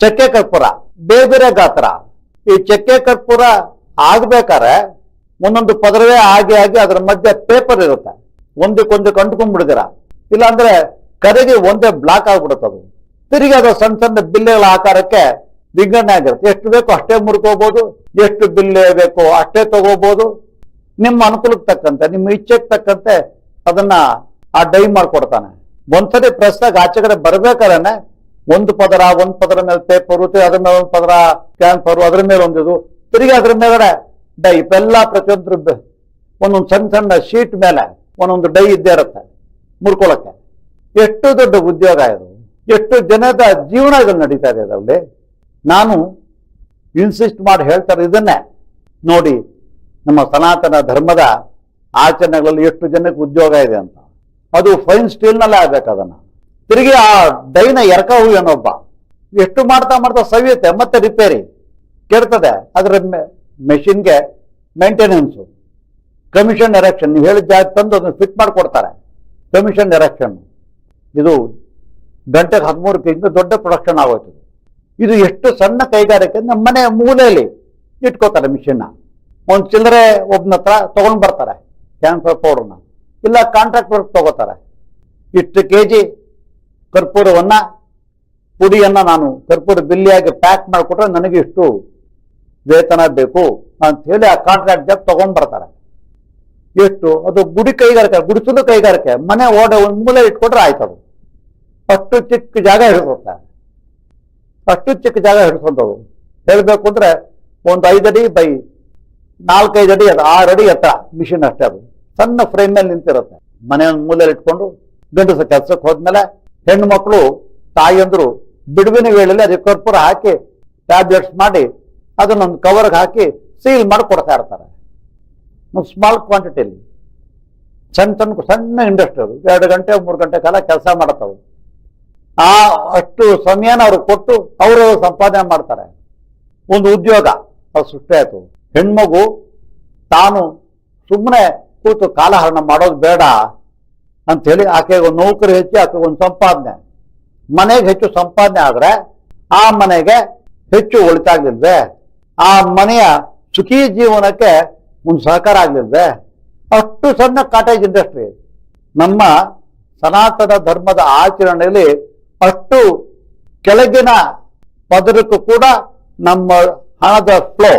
ಚಕ್ಕೆ ಕರ್ಪೂರ ಬೇರೆ ಬೇರೆ ಗಾತ್ರ. ಈ ಚಕ್ಕೆ ಕರ್ಪೂರ ಆಗ್ಬೇಕಾದ್ರೆ ಒಂದೊಂದು ಪದರವೇ ಆಗಿ ಆಗಿ ಅದರ ಮಧ್ಯೆ ಪೇಪರ್ ಇರುತ್ತೆ. ಒಂದಕ್ಕೊಂದು ಕಂಡುಕೊಂಡ್ಬಿಡ್ತೀರ ಇಲ್ಲಾಂದ್ರೆ ಕರೆಗೆ ಒಂದೇ ಬ್ಲಾಕ್ ಆಗ್ಬಿಡುತ್ತೆ ಅದು. ತಿರುಗಿ ಅದು ಸಣ್ಣ ಸಣ್ಣ ಬಿಲ್ಲೆಗಳ ಆಕಾರಕ್ಕೆ ವಿಂಗಡಣೆ ಆಗಿರುತ್ತೆ. ಎಷ್ಟು ಬೇಕೋ ಅಷ್ಟೇ ಮುರ್ಕೋಬಹುದು ಎಷ್ಟು ಬಿಲ್ಲೆ ಬೇಕೋ ಅಷ್ಟೇ ತಗೋಬಹುದು ನಿಮ್ಮ ಅನುಕೂಲಕ್ಕೆ ತಕ್ಕಂತೆ, ನಿಮ್ಮ ಇಚ್ಛೆಗೆ ತಕ್ಕಂತೆ ಅದನ್ನ ಆ ಡೈ ಮಾಡ್ಕೊಡ್ತಾನೆ. ಒಂದ್ಸರಿ ಪ್ರೆಸ್ನಾಗ ಆಚೆ ಕಡೆ ಬರ್ಬೇಕಾದ್ರೆ ಒಂದು ಪದರ, ಒಂದ್ ಪದರ ಮೇಲೆ ಪೇಪರ್ ಅದ್ರ ಮೇಲೆ ಒಂದು ಪದರ ಕ್ಯಾನ್ಫರ್ ಅದ್ರ ಮೇಲೆ ಒಂದಿದು ತಿರುಗಿ ಅದ್ರ ಮೇಲ್ಗಡೆ ಡೈ ಇವೆಲ್ಲ ಪ್ರತಿಯೊಂದ್ರ ಒಂದೊಂದು ಸಣ್ಣ ಸಣ್ಣ ಶೀಟ್ ಮೇಲೆ ಒಂದೊಂದು ಡೈ ಇದ್ದೇ ಇರುತ್ತೆ ಮುರ್ಕೊಳಕ್ಕೆ ಎಷ್ಟು ದೊಡ್ಡ ಉದ್ಯೋಗ ಇದು. ಎಷ್ಟು ಜನದ ಜೀವನ ಇದ್ರಲ್ಲಿ ನಡೀತಾ ಇದೆ ಅದರಲ್ಲಿ. ನಾನು ಇನ್ಸಿಸ್ಟ್ ಮಾಡಿ ಹೇಳ್ತಾರೆ ಇದನ್ನೇ ನೋಡಿ. ನಮ್ಮ ಸನಾತನ ಧರ್ಮದ ಆಚರಣೆಗಳಲ್ಲಿ ಎಷ್ಟು ಜನಕ್ಕೆ ಉದ್ಯೋಗ ಇದೆ ಅಂತ. ಅದು ಫೈನ್ ಸ್ಟೀಲ್ನಲ್ಲೇ ಆಗ್ಬೇಕು ಅದನ್ನ. ತಿರುಗಿ ಆ ಡೈನ ಎರಕ ಏನೊಬ್ಬ ಎಷ್ಟು ಮಾಡ್ತಾ ಮಾಡ್ತಾ ಸವಿಯುತ್ತೆ, ಮತ್ತೆ ರಿಪೇರಿ ಕೆಡ್ತದೆ ಅದರ ಮೆಷಿನ್ಗೆ ಮೇಂಟೆನೆನ್ಸು ಕಮಿಷನ್ ಎರೆಕ್ಷನ್ ನೀವು ಹೇಳಿದ ಜಾಗ ತಂದು ಅದನ್ನು ಫಿಟ್ ಮಾಡಿಕೊಡ್ತಾರೆ. ಕಮಿಷನ್ ಎರೆಕ್ಷನ್ ಇದು ಗಂಟೆಗೆ ಹದಿಮೂರು ಕೆಜಿಂದ ದೊಡ್ಡ ಪ್ರೊಡಕ್ಷನ್ ಆಗೋಯ್ತು ಇದು. ಇದು ಎಷ್ಟು ಸಣ್ಣ ಕೈಗಾರಿಕೆ ನಮ್ಮ ಮನೆ ಮೂಲೆಯಲ್ಲಿ ಇಟ್ಕೋತಾರೆ ಮಿಷಿನ್ನ ಒಂದು ಚಿಲ್ಲರೆ ಒಬ್ಬನ ಹತ್ರ ತಗೊಂಡ್ ಬರ್ತಾರೆ ಕ್ಯಾನ್ಸರ್ ಪೌಡರ್ನ ಇಲ್ಲ ಕಾಂಟ್ರಾಕ್ಟ್ ವರ್ಕ್ ತಗೋತಾರೆ. ಇಷ್ಟು ಕೆ ಜಿ ಕರ್ಪೂರವನ್ನ, ಪುಡಿಯನ್ನ ನಾನು ಕರ್ಪೂರ ಬಿಲ್ಲಿಯಾಗಿ ಪ್ಯಾಕ್ ಮಾಡಿಕೊಟ್ರೆ ನನಗೆ ಇಷ್ಟು ವೇತನ ಬೇಕು ಅಂತ ಹೇಳಿ ಆ ಕಾಂಟ್ರಾಕ್ಟ್ ಜಾಬ್ ತಗೊಂಡ್ ಬರ್ತಾರೆ. ಎಷ್ಟು? ಅದು ಗುಡಿ ಕೈಗಾರಿಕೆ ಗುಡಿಸಲು ಕೈಗಾರಿಕೆ. ಮನೆ ಓಡೆ ಒಂದು ಮೂಲೆ ಇಟ್ಕೊಟ್ರೆ ಆಯ್ತು ಅದು. ಅಷ್ಟು ಚಿಕ್ಕ ಜಾಗ ಹಿಡಿಸುತ್ತೆ. ಅಷ್ಟು ಚಿಕ್ಕ ಜಾಗ ಹಿಡಿಸೋದು. ಹೇಳಬೇಕು ಅಂದ್ರೆ ಒಂದು ಐದಡಿ ಬೈ ನಾಲ್ಕೈದು ಅಡಿ ಅದು, ಆರು ಅಡಿ ಎತ್ತರ. ಮಿಷಿನ್ ಅಷ್ಟೇ ಅದು. ಸಣ್ಣ ಫ್ರೇಮ್ ಮೇಲೆ ನಿಂತಿರುತ್ತೆ. ಮನೆ ಮೂಲೆಯಲ್ಲಿ ಇಟ್ಕೊಂಡು ಗಂಡಸ ಕೆಲಸಕ್ಕೆ ಹೋದ್ಮೇಲೆ ಹೆಣ್ಣು ಮಕ್ಕಳು ತಾಯಿಯಂದ್ರು ಬಿಡುವಿನ ವೇಳೆಯಲ್ಲಿ ಅದಕ್ಕೆ ಕರ್ಪೂರ ಹಾಕಿ ಟ್ಯಾಬ್ಲೆಟ್ಸ್ ಮಾಡಿ ಅದನ್ನೊಂದು ಕವರ್ಗೆ ಹಾಕಿ ಸೀಲ್ ಮಾಡಿ ಕೊಡ್ತಾ ಇರ್ತಾರೆ. ಸ್ಮಾಲ್ ಕ್ವಾಂಟಿಟಿಯಲ್ಲಿ ಸಣ್ಣ ಸಣ್ಣ ಸಣ್ಣ ಇಂಡಸ್ಟ್ರಿ ಅದು. ಎರಡು ಗಂಟೆ, ಮೂರು ಗಂಟೆ ಕಾಲ ಕೆಲಸ ಮಾಡ್ತವೆ ಆ ಅಷ್ಟು ಸಮಯನ ಅವ್ರಿಗೆ ಕೊಟ್ಟು ಅವರು ಸಂಪಾದನೆ ಮಾಡ್ತಾರೆ. ಒಂದು ಉದ್ಯೋಗ, ಅದು ಸೃಷ್ಟಿಯಾಯ್ತು ಹೆಣ್ಮಗು ತಾನು ಸುಮ್ಮನೆ ಕೂತು ಕಾಲಹರಣ ಮಾಡೋದು ಬೇಡ ಅಂಥೇಳಿ ಆಕೆಗೆ ಒಂದು ನೌಕರಿ ಹೆಚ್ಚಿ, ಆಕೆಗೆ ಒಂದು ಸಂಪಾದನೆ. ಮನೆಗೆ ಹೆಚ್ಚು ಸಂಪಾದನೆ ಆದ್ರೆ ಆ ಮನೆಗೆ ಹೆಚ್ಚು ಒಳಿತಾಗ್ಲಿಲ್ವೇ? ಆ ಮನೆಯ ಸುಖಿ ಜೀವನಕ್ಕೆ ಒಂದು ಸಹಕಾರ ಆಗ್ಲಿಲ್ವೇ? ಅಷ್ಟು ಸಣ್ಣ ಕಾಟೇಜ್ ಇಂಡಸ್ಟ್ರಿ ನಮ್ಮ ಸನಾತನ ಧರ್ಮದ ಆಚರಣೆಯಲ್ಲಿ ಅಷ್ಟು ಕೆಳಗಿನ ಪದರಕ್ಕೂ ಕೂಡ ನಮ್ಮ ಹಣದ ಫ್ಲೋ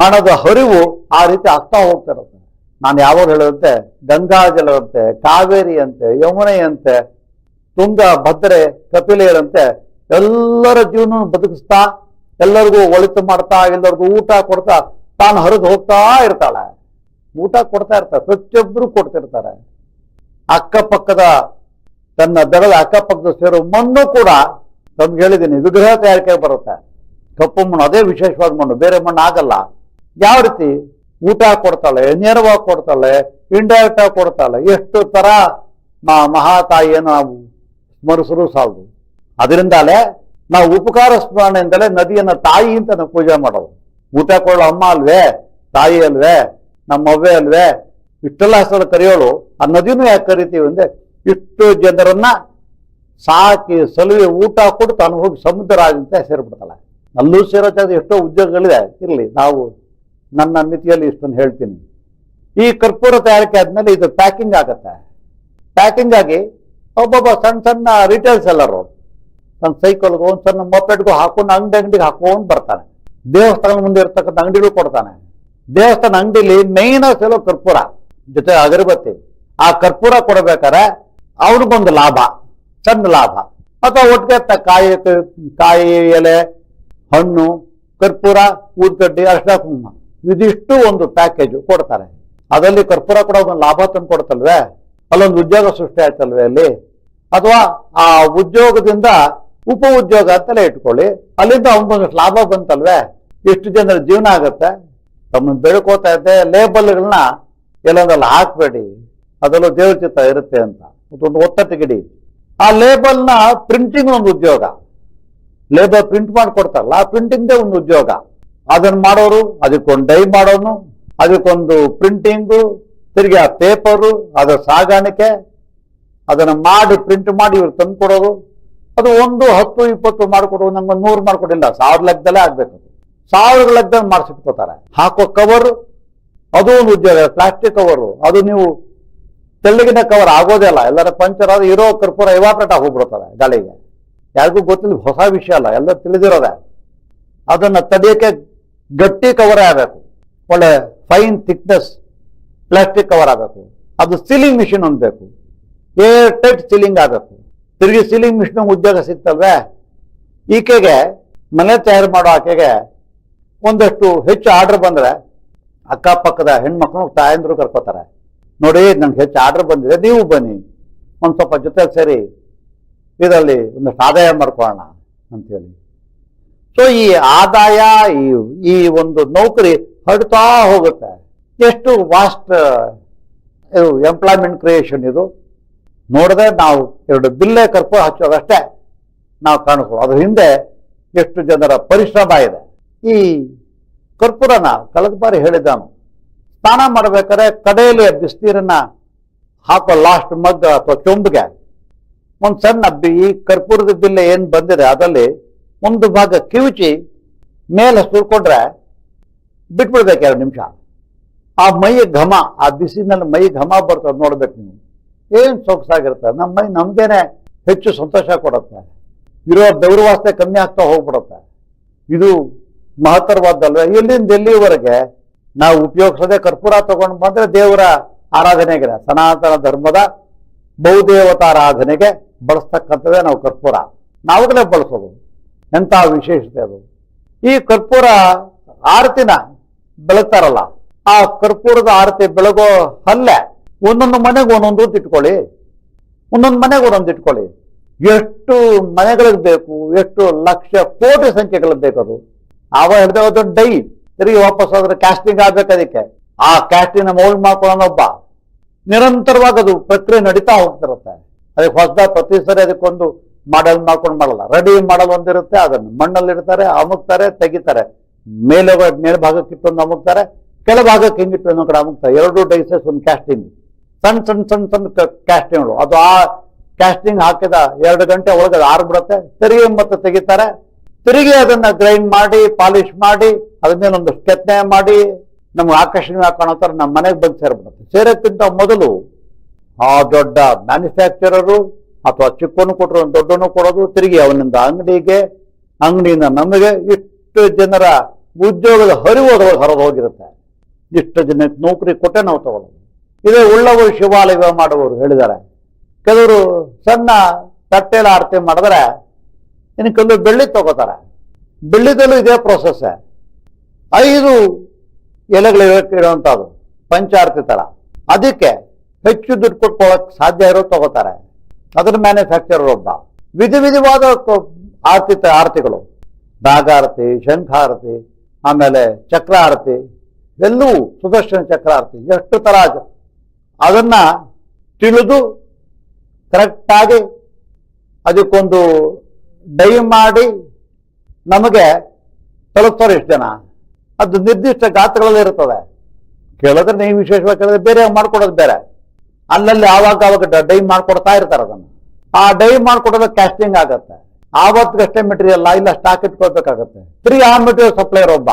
ಹಣದ ಹರಿವು ಆ ರೀತಿ ಆಗ್ತಾ ಹೋಗ್ತಿರುತ್ತೆ. ನಾನು ಯಾವಾಗ ಹೇಳುವಂತೆ ಗಂಗಾ ಜಲವಂತೆ ಕಾವೇರಿ ಅಂತೆ ಯಮುನೆ ಅಂತೆ ತುಂಗ, ಭದ್ರೆ ಕಪಿಲೆಯರಂತೆ ಎಲ್ಲರ ಜೀವನ ಬದುಕಿಸ್ತಾ, ಎಲ್ಲರಿಗೂ ಒಳಿತು ಮಾಡ್ತಾ, ಎಲ್ಲರಿಗೂ ಊಟ ಕೊಡ್ತಾ, ತಾನು ಹರಿದು ಹೋಗ್ತಾ ಇರ್ತಾಳೆ. ಊಟ ಕೊಡ್ತಾ ಇರ್ತಾರೆ ಪ್ರತಿಯೊಬ್ಬರು ಕೊಡ್ತಿರ್ತಾರೆ. ಅಕ್ಕಪಕ್ಕದ ತನ್ನ ದಡದ ಅಕ್ಕಪಕ್ಕದ ಸೇರೋ ಮಣ್ಣು ಕೂಡ ತಮ್ಗೆ ಹೇಳಿದ್ದೀನಿ, ವಿಗ್ರಹ ತಯಾರಿಕೆ ಬರುತ್ತೆ. ಕಪ್ಪು ಮಣ್ಣು, ಅದೇ ವಿಶೇಷವಾದ ಮಣ್ಣು, ಬೇರೆ ಮಣ್ಣು ಆಗಲ್ಲ. ಯಾವ ರೀತಿ? ಊಟ ಕೊಡ್ತಾಳೆ, ನೇರವಾಗಿ ಕೊಡ್ತಾಳೆ ಇಂಡೈರೆಕ್ಟ್ ಆಗಿ ಕೊಡ್ತಾಳೆ. ಎಷ್ಟು ತರ ಮಹಾತಾಯಿಯನ್ನು ನಾವು ಸ್ಮರಿಸಲು ಸಾಲದು. ಅದರಿಂದಲೇ ನಾವು ಉಪಕಾರ ಸ್ಮರಣೆಯಿಂದಲೇ ನದಿಯನ್ನ ತಾಯಿ ಅಂತ ನಾವು ಪೂಜೆ ಮಾಡೋದು. ಊಟ ಕೊಡೋ ಅಮ್ಮ ಅಲ್ವೇ, ತಾಯಿ ಅಲ್ವೇ ನಮ್ಮ ಅವ್ವೆ ಅಲ್ವೇ, ಇಷ್ಟೆಲ್ಲ ಹೆಸರು ಕರೆಯೋಳು. ಆ ನದಿನೂ ಯಾಕೆ ಕರಿತೀವಿ ಅಂದ್ರೆ ಇಷ್ಟು ಜನರನ್ನ ಸಾಕಿ ಸಲುವೆ ಊಟ ಕೊಟ್ಟು ತಾನು ಹೋಗಿ ಸಮುದ್ರ ಅಂತ ಸೇರ್ಬಿಡ್ತಾಳೆ ಅಲ್ಲೂ ಸೇರೋ ಎಷ್ಟೋ ಉದ್ಯೋಗಗಳಿದೆ. ಇರಲಿ, ನಾವು ನನ್ನ ಮಿತಿಯಲ್ಲಿ ಇಷ್ಟೊಂದು ಹೇಳ್ತೀನಿ. ಈ ಕರ್ಪೂರ ತಯಾರಿಕೆ ಆದ್ಮೇಲೆ ಇದು ಪ್ಯಾಕಿಂಗ್ ಆಗತ್ತೆ. ಪ್ಯಾಕಿಂಗ್ ಆಗಿ ಒಬ್ಬೊಬ್ಬ ಸಣ್ಣ ಸಣ್ಣ ರಿಟೇಲ್ ಸೆಲ್ಲರು ತನ್ನ ಸೈಕಲ್ಗೂ ಒಂದು ಸಣ್ಣ ಮೊಪ್ಪೆಟ್ಗೂ ಹಾಕೊಂಡು ಅಂಗಡಿ ಅಂಗಡಿಗೆ ಹಾಕೊಂಡು ಬರ್ತಾನೆ. ದೇವಸ್ಥಾನ ಮುಂದೆ ಇರ್ತಕ್ಕಂಥ ಅಂಗಡಿಗಳು ಕೊಡ್ತಾನೆ. ದೇವಸ್ಥಾನ ಅಂಗಡಿಲಿ ಮೇಯ್ನ ಸೆಲೋ ಕರ್ಪೂರ. ಜೊತೆ ಅಗರಬತ್ತಿ. ಆ ಕರ್ಪೂರ ಕೊಡಬೇಕಾರೆ ಅವ್ರಿಗೊಂದು ಲಾಭ, ಸಣ್ಣ ಲಾಭ. ಅಥವಾ ಒಟ್ಟಿಗೆ ಕಾಯಿ ಕಾಯಿ ಎಲೆ, ಹಣ್ಣು, ಕರ್ಪೂರ ಊದ್ಕಡ್ಡಿ ಅರ್ಶಿನ ಕುಂಕುಮ. ಇದಿಷ್ಟು ಒಂದು ಪ್ಯಾಕೇಜ್ ಕೊಡ್ತಾರೆ. ಅದರಲ್ಲಿ ಕರ್ಪೂರ ಕೂಡ ಒಂದು ಲಾಭ ತಂದು ಕೊಡ್ತಲ್ವೇ ಅಲ್ಲೊಂದು ಉದ್ಯೋಗ ಸೃಷ್ಟಿ ಆಯ್ತಲ್ವೇ ಅಲ್ಲಿ? ಅಥವಾ ಆ ಉದ್ಯೋಗದಿಂದ ಉಪ ಉದ್ಯೋಗ ಅಂತಲೇ ಇಟ್ಕೊಳ್ಳಿ. ಅಲ್ಲಿಂದ ಅವನಿಗೊಂದು ಲಾಭ ಬಂತಲ್ವೇ? ಎಷ್ಟು ಜನರ ಜೀವನ ಆಗುತ್ತೆ. ತಮ್ಮನ್ನು ಬೆಳ್ಕೋತಾ ಇದ್ದೆ ಲೇಬಲ್ಗಳನ್ನ ಎಲ್ಲೊಂದಲ್ಲಿ ಹಾಕ್ಬೇಡಿ. ಅದರಲ್ಲೂ ದೇವ್ರ ಚಿತ್ರ ಇರುತ್ತೆ ಅಂತ. ಒಂದು ಒತ್ತಟ್ಟಿಗಿಡಿ ಆ ಲೇಬಲ್ನ ಪ್ರಿಂಟಿಂಗ್ ಒಂದು ಉದ್ಯೋಗ. ಲೇಬಲ್ ಪ್ರಿಂಟ್ ಮಾಡಿಕೊಡ್ತಾರಲ್ಲ, ಆ ಪ್ರಿಂಟಿಂಗ್ದೇ ಒಂದು ಉದ್ಯೋಗ. ಅದನ್ನ ಮಾಡೋರು, ಅದಕ್ಕೊಂದು ಡೈ ಮಾಡೋನು, ಅದಕ್ಕೊಂದು ಪ್ರಿಂಟಿಂಗು, ತಿರುಗಿ ಆ ಪೇಪರು ಅದರ ಸಾಗಾಣಿಕೆ, ಅದನ್ನ ಮಾಡಿ ಪ್ರಿಂಟ್ ಮಾಡಿ ಇವ್ರು ತಂದು ಕೊಡೋದು ಅದು ಒಂದು ಹತ್ತು, ಇಪ್ಪತ್ತು ಮಾಡಿಕೊಡೋದು ನಮ್ಗೆ ನೂರು ಮಾಡಿಕೊಡಿಲ್ಲ ಸಾವಿರ ಲೆಕ್ಕದಲ್ಲೇ ಆಗ್ಬೇಕು. ಸಾವಿರ ಲೆಕ್ಕದಲ್ಲಿ ಮಾಡಿಸಿಟ್ಕೋತಾರೆ. ಹಾಕೋ ಕವರ್ ಅದು ಒಂದು ಉದ್ಯೋಗ ಪ್ಲಾಸ್ಟಿಕ್ ಕವರು ಅದು ನೀವು ತೆಳ್ಳಗಿನ ಕವರ್ ಆಗೋದೇ ಅಲ್ಲ ಎಲ್ಲರ ಪಂಚರ್ ಆದ್ರೆ ಇರೋ ಕರ್ಪೂರ ಇವಾಪ್ರೇಟ್ ಹೋಗ್ಬಿಡ್ತಾರೆ ಗಾಳಿಗೆ. ಯಾರಿಗೂ ಗೊತ್ತಿಲ್ಲ, ಹೊಸ ವಿಷಯ ಅಲ್ಲ, ಎಲ್ಲ ತಿಳಿದಿರೋದೆ. ಅದನ್ನ ತಡೆಯಕ್ಕೆ ಗಟ್ಟಿ ಕವರ್ ಆಗಬೇಕು. ಒಳ್ಳೆ ಫೈನ್ ಥಿಕ್ನೆಸ್ ಪ್ಲಾಸ್ಟಿಕ್ ಕವರ್ ಆಗಬೇಕು. ಅದು ಸೀಲಿಂಗ್ ಮಿಷಿನ್ ಒಂದು ಬೇಕು ಏರ್ ಟೈಟ್ ಸೀಲಿಂಗ್ ಆಗಬೇಕು. ತಿರುಗಿ ಸೀಲಿಂಗ್ ಮಿಷಿನ್ ಉದ್ಯೋಗ ಸಿಗ್ತಲ್ವೇ? ಈಕೆಗೆ, ಮನೆ ತಯಾರು ಮಾಡೋ ಆಕೆಗೆ ಒಂದಷ್ಟು ಹೆಚ್ಚು ಆರ್ಡರ್ ಬಂದರೆ ಅಕ್ಕಪಕ್ಕದ ಹೆಣ್ಮಕ್ಳು ತಾಯಂದರು ಕರ್ಕೋತಾರೆ. ನೋಡಿ, ನಂಗೆ ಹೆಚ್ಚು ಆರ್ಡರ್ ಬಂದಿದೆ, ನೀವು ಬನ್ನಿ. ಒಂದು ಸ್ವಲ್ಪ ಜೊತೆ ಸೇರಿ, ಇದರಲ್ಲಿ ಒಂದಷ್ಟು ಆದಾಯ ಮಾಡ್ಕೊಳ್ಳೋಣ ಅಂತೇಳಿ. ಸೊ ಈ ಆದಾಯ, ಈ ಒಂದು ನೌಕರಿ ಹರಡ್ತಾ ಹೋಗುತ್ತೆ. ಎಷ್ಟು ವಾಸ್ಟ್ ಎಂಪ್ಲಾಯ್ಮೆಂಟ್ ಕ್ರಿಯೇಷನ್ ಇದು. ನೋಡದೆ ನಾವು ಎರಡು ಬಿಲ್ಲೇ ಕರ್ಪೂರ ಹಚ್ಚೋದಷ್ಟೇ ನಾವು ಕಾಣಿಸ್ಬೋದು ಅದ್ರ ಹಿಂದೆ ಎಷ್ಟು ಜನರ ಪರಿಶ್ರಮ ಇದೆ. ಈ ಕರ್ಪೂರನ ಕಳೆದ ಬಾರಿ ಹೇಳಿದ ಸ್ನಾನ ಮಾಡ್ಬೇಕಾದ್ರೆ ಕಡೆಯಲ್ಲಿ ಬಿಸಿನೀರನ್ನ ಹಾಕೋ ಲಾಸ್ಟ್ ಮಗ್ ಅಥವಾ ಚೊಂಬಿಗೆ ಒಂದು ಸಣ್ಣ ಈ ಕರ್ಪೂರದ ಬಿಲ್ಲೆ ಏನು ಬಂದಿದೆ, ಅದರಲ್ಲಿ ಒಂದು ಭಾಗ ಕಿವುಚಿ ಮೇಲೆ ಸುರ್ಕೊಂಡ್ರೆ ಬಿಟ್ಬಿಡ್ಬೇಕು ಎರಡು ನಿಮಿಷ. ಆ ಮೈ ಘಮ, ಆ ಬಿಸಿನಲ್ಲಿ ಮೈ ಘಮ ಬರ್ತದೆ ನೋಡ್ಬೇಕು ನೀವು. ಏನು ಸೊಗಸಾಗಿರುತ್ತೆ? ನಮ್ಮ ಮೈ ನಮ್ಗೇನೆ ಹೆಚ್ಚು ಸಂತೋಷ ಕೊಡುತ್ತೆ. ಇರೋ ಬೆವರು ವಾಸನೆ ಕಮ್ಮಿ ಆಗ್ತಾ ಹೋಗ್ಬಿಡುತ್ತೆ. ಇದು ಮಹತ್ತರವಾದ್ದಲ್ವ ಎಲ್ಲಿಂದ ಎಲ್ಲಿವರೆಗೆ ನಾವು ಉಪಯೋಗಿಸದೆ ಕರ್ಪೂರ ತಗೊಂಡು ಬಂದ್ರೆ ದೇವರ ಆರಾಧನೆಗೆ, ಸನಾತನ ಧರ್ಮದ ಬಹುದೇವತಾರಾಧನೆಗೆ ಬಳಸ್ತಕ್ಕಂಥದ್ದೇ ನಾವು ಕರ್ಪೂರ. ನಾವುಗಳೇ ಬಳಸೋದು. ಎಂಥ ವಿಶೇಷತೆ ಅದು? ಈ ಕರ್ಪೂರ ಆರತಿನ ಬೆಳಗ್ತಾರಲ್ಲ, ಆ ಕರ್ಪೂರದ ಆರತಿ ಬೆಳಗೋ ಹಲ್ಲೆ ಒಂದೊಂದು ಮನೆಗೆ ಒಂದೊಂದು ಇಟ್ಕೊಳ್ಳಿ. ಒಂದೊಂದು ಮನೆಗೆ ಒಂದೊಂದು ಇಟ್ಕೊಳ್ಳಿ. ಎಷ್ಟು ಮನೆಗಳಿಗೆ ಬೇಕು, ಎಷ್ಟು ಲಕ್ಷ ಕೋಟಿ ಸಂಖ್ಯೆಗಳಿಗೆ ಬೇಕದು ಆವ ಹಿಡ್ದೆ ದೊಡ್ಡ ಡೈ, ತಿರುಗಿ ವಾಪಸ್ ಆದ್ರೆ ಕ್ಯಾಸ್ಟಿಂಗ್ ಆಗ್ಬೇಕು ಅದಕ್ಕೆ. ಆ ಕ್ಯಾಸ್ಟಿಂಗ್ ಮೌಲ್ಡ್ ಮಾಡ್ಕೊಳ್ಳೋನೊಬ್ಬ ನಿರಂತರವಾಗಿ ಅದು ಪ್ರಕ್ರಿಯೆ ನಡೀತಾ ಹೋಗ್ತಿರುತ್ತೆ. ಅದಕ್ಕೆ ಹೊಸದ ಪ್ರತಿ ಸರಿ ಅದಕ್ಕೊಂದು ಮಾಡಲ್ ಮಾಡ್ಕೊಂಡು ಮಾಡಲ್ಲ. ರೆಡಿ ಮಾಡಲ್ ಒಂದಿರುತ್ತೆ, ಅದನ್ನು ಮಣ್ಣಲ್ಲಿ ಇಡ್ತಾರೆ, ಅಮುಕ್ತಾರೆ, ತೆಗಿತಾರೆ. ಮೇಲೆ ಮೇಲ್ಭಾಗಕ್ಕೆ ಇಟ್ಟೊಂದು ಅಮುಕ್ತಾರೆ ಕೆಳಭಾಗಕ್ಕೆ ಹಿಂಗಿಟ್ಟು ಇನ್ನೊಂದು ಕಡೆ ಅಮುಕ್ತಾರೆ. ಎರಡು ಡೈಸಸ್ ಒಂದು ಕ್ಯಾಸ್ಟಿಂಗ್ ಸಣ್ಣ ಸಣ್ಣ ಸಣ್ಣ ಸಣ್ಣ ಕ್ಯಾಸ್ಟಿಂಗ್ಗಳು ಅದು ಆ ಕ್ಯಾಸ್ಟಿಂಗ್ ಹಾಕಿದ ಎರಡು ಗಂಟೆ ಒಳಗೆ ಅದು ಆರ್ಬಿಡುತ್ತೆ. ತಿರುಗಿ ಮತ್ತೆ ತೆಗಿತಾರೆ. ತಿರುಗಿ ಅದನ್ನ ಗ್ರೈಂಡ್ ಮಾಡಿ ಪಾಲಿಶ್ ಮಾಡಿ ಅದನ್ನೇನೊಂದು ಕೆತ್ತನೆ ಮಾಡಿ, ನಮ್ಗೆ ಆಕರ್ಷಣೆ ಕಾಣೋ ಥರ ನಮ್ಮ ಮನೆಗೆ ಬಂದು ಸೇರ್ಬಿಡುತ್ತೆ. ಸೇರೋಕ್ಕಿಂತ ಮೊದಲು ಆ ದೊಡ್ಡ ಮ್ಯಾನುಫ್ಯಾಕ್ಚರರು ಅಥವಾ ಚಿಕ್ಕವನು ಕೊಟ್ಟರು ದೊಡ್ಡನು ಕೊಡೋದು, ತಿರುಗಿ ಅವನಿಂದ ಅಂಗಡಿಗೆ, ಅಂಗಡಿಯಿಂದ ನಮಗೆ ಇಷ್ಟು ಜನರ ಉದ್ಯೋಗದ ಹರಿವು ಅದರೊಳಗೆ ಹರಿದು ಹೋಗಿರುತ್ತೆ. ಇಷ್ಟು ಜನಕ್ಕೆ ನೌಕರಿ ಕೊಟ್ಟೆ ನಾವು ತಗೊಳ್ಳೋದು. ಇದೇ ಉಳ್ಳವರು ಶಿವಾಲಯ ಮಾಡುವವರು ಹೇಳಿದ್ದಾರೆ. ಕೆಲವರು ಸಣ್ಣ ತಟ್ಟೆಯಲ್ಲಿ ಆರತಿ ಮಾಡಿದ್ರೆ, ಇನ್ನು ಕೆಲವರು ಬೆಳ್ಳಿ ತಗೋತಾರೆ. ಬೆಳ್ಳಿದಲ್ಲೂ ಇದೇ ಪ್ರೋಸೆಸ್ ಐದು ಎಲೆಗಳು ಇಡುವಂಥದ್ದು ಪಂಚಾರತಿ ಥರ. ಅದಕ್ಕೆ ಹೆಚ್ಚು ದುಡ್ಡು ಕೊಟ್ಕೊಳ್ಳೋಕೆ ಸಾಧ್ಯ ಇರೋ ತಗೋತಾರೆ. ಅದ್ರ ಮ್ಯಾನುಫ್ಯಾಕ್ಚರರ್ ಒಬ್ಬ. ವಿಧ ವಿಧವಾದ ಆರ್ತಿ ಆರತಿಗಳು. ನಾಗಾರತಿ ಶಂಖಾರತಿ ಆಮೇಲೆ ಚಕ್ರ ಆರತಿ, ಎಲ್ಲವೂ ಸುದರ್ಶನ ಚಕ್ರ ಆರತಿ, ಎಷ್ಟು ಥರ ಅದನ್ನು ಅದನ್ನ ತಿಳಿದು ಕರೆಕ್ಟಾಗಿ ಅದಕ್ಕೊಂದು ಡೈ ಮಾಡಿ ನಮಗೆ ತಲುಪ್ತಾರೆ ಎಷ್ಟು ಜನ. ಅದು ನಿರ್ದಿಷ್ಟ ಗಾತ್ರಗಳಲ್ಲಿ ಇರ್ತದೆ. ಕೇಳಿದ್ರೆ ನೀವು ವಿಶೇಷವಾಗಿ ಕೇಳಿದ್ರೆ ಬೇರೆ ಮಾಡ್ಕೊಡೋದು ಬೇರೆ. ಅಲ್ಲಲ್ಲಿ ಆವಾಗ ಆವಾಗ ಡೈ ಮಾಡ್ಕೊಡ್ತಾ ಇರ್ತಾರೆ ಅದನ್ನು. ಆ ಡೈವ್ ಮಾಡ್ಕೊಡೋದು ಕ್ಯಾಸ್ಟಿಂಗ್ ಆಗತ್ತೆ. ಆವತ್ತಿಗಷ್ಟೇ ಮೆಟೀರಿಯಲ್ ಇಲ್ಲ ಸ್ಟಾಕ್ ಇಟ್ಕೊಳ್ಬೇಕಾಗತ್ತೆ. ಫ್ರೀ ಆ ಮೆಟೀರಿಯಲ್ ಸಪ್ಲೈಯರ್ ಒಬ್ಬ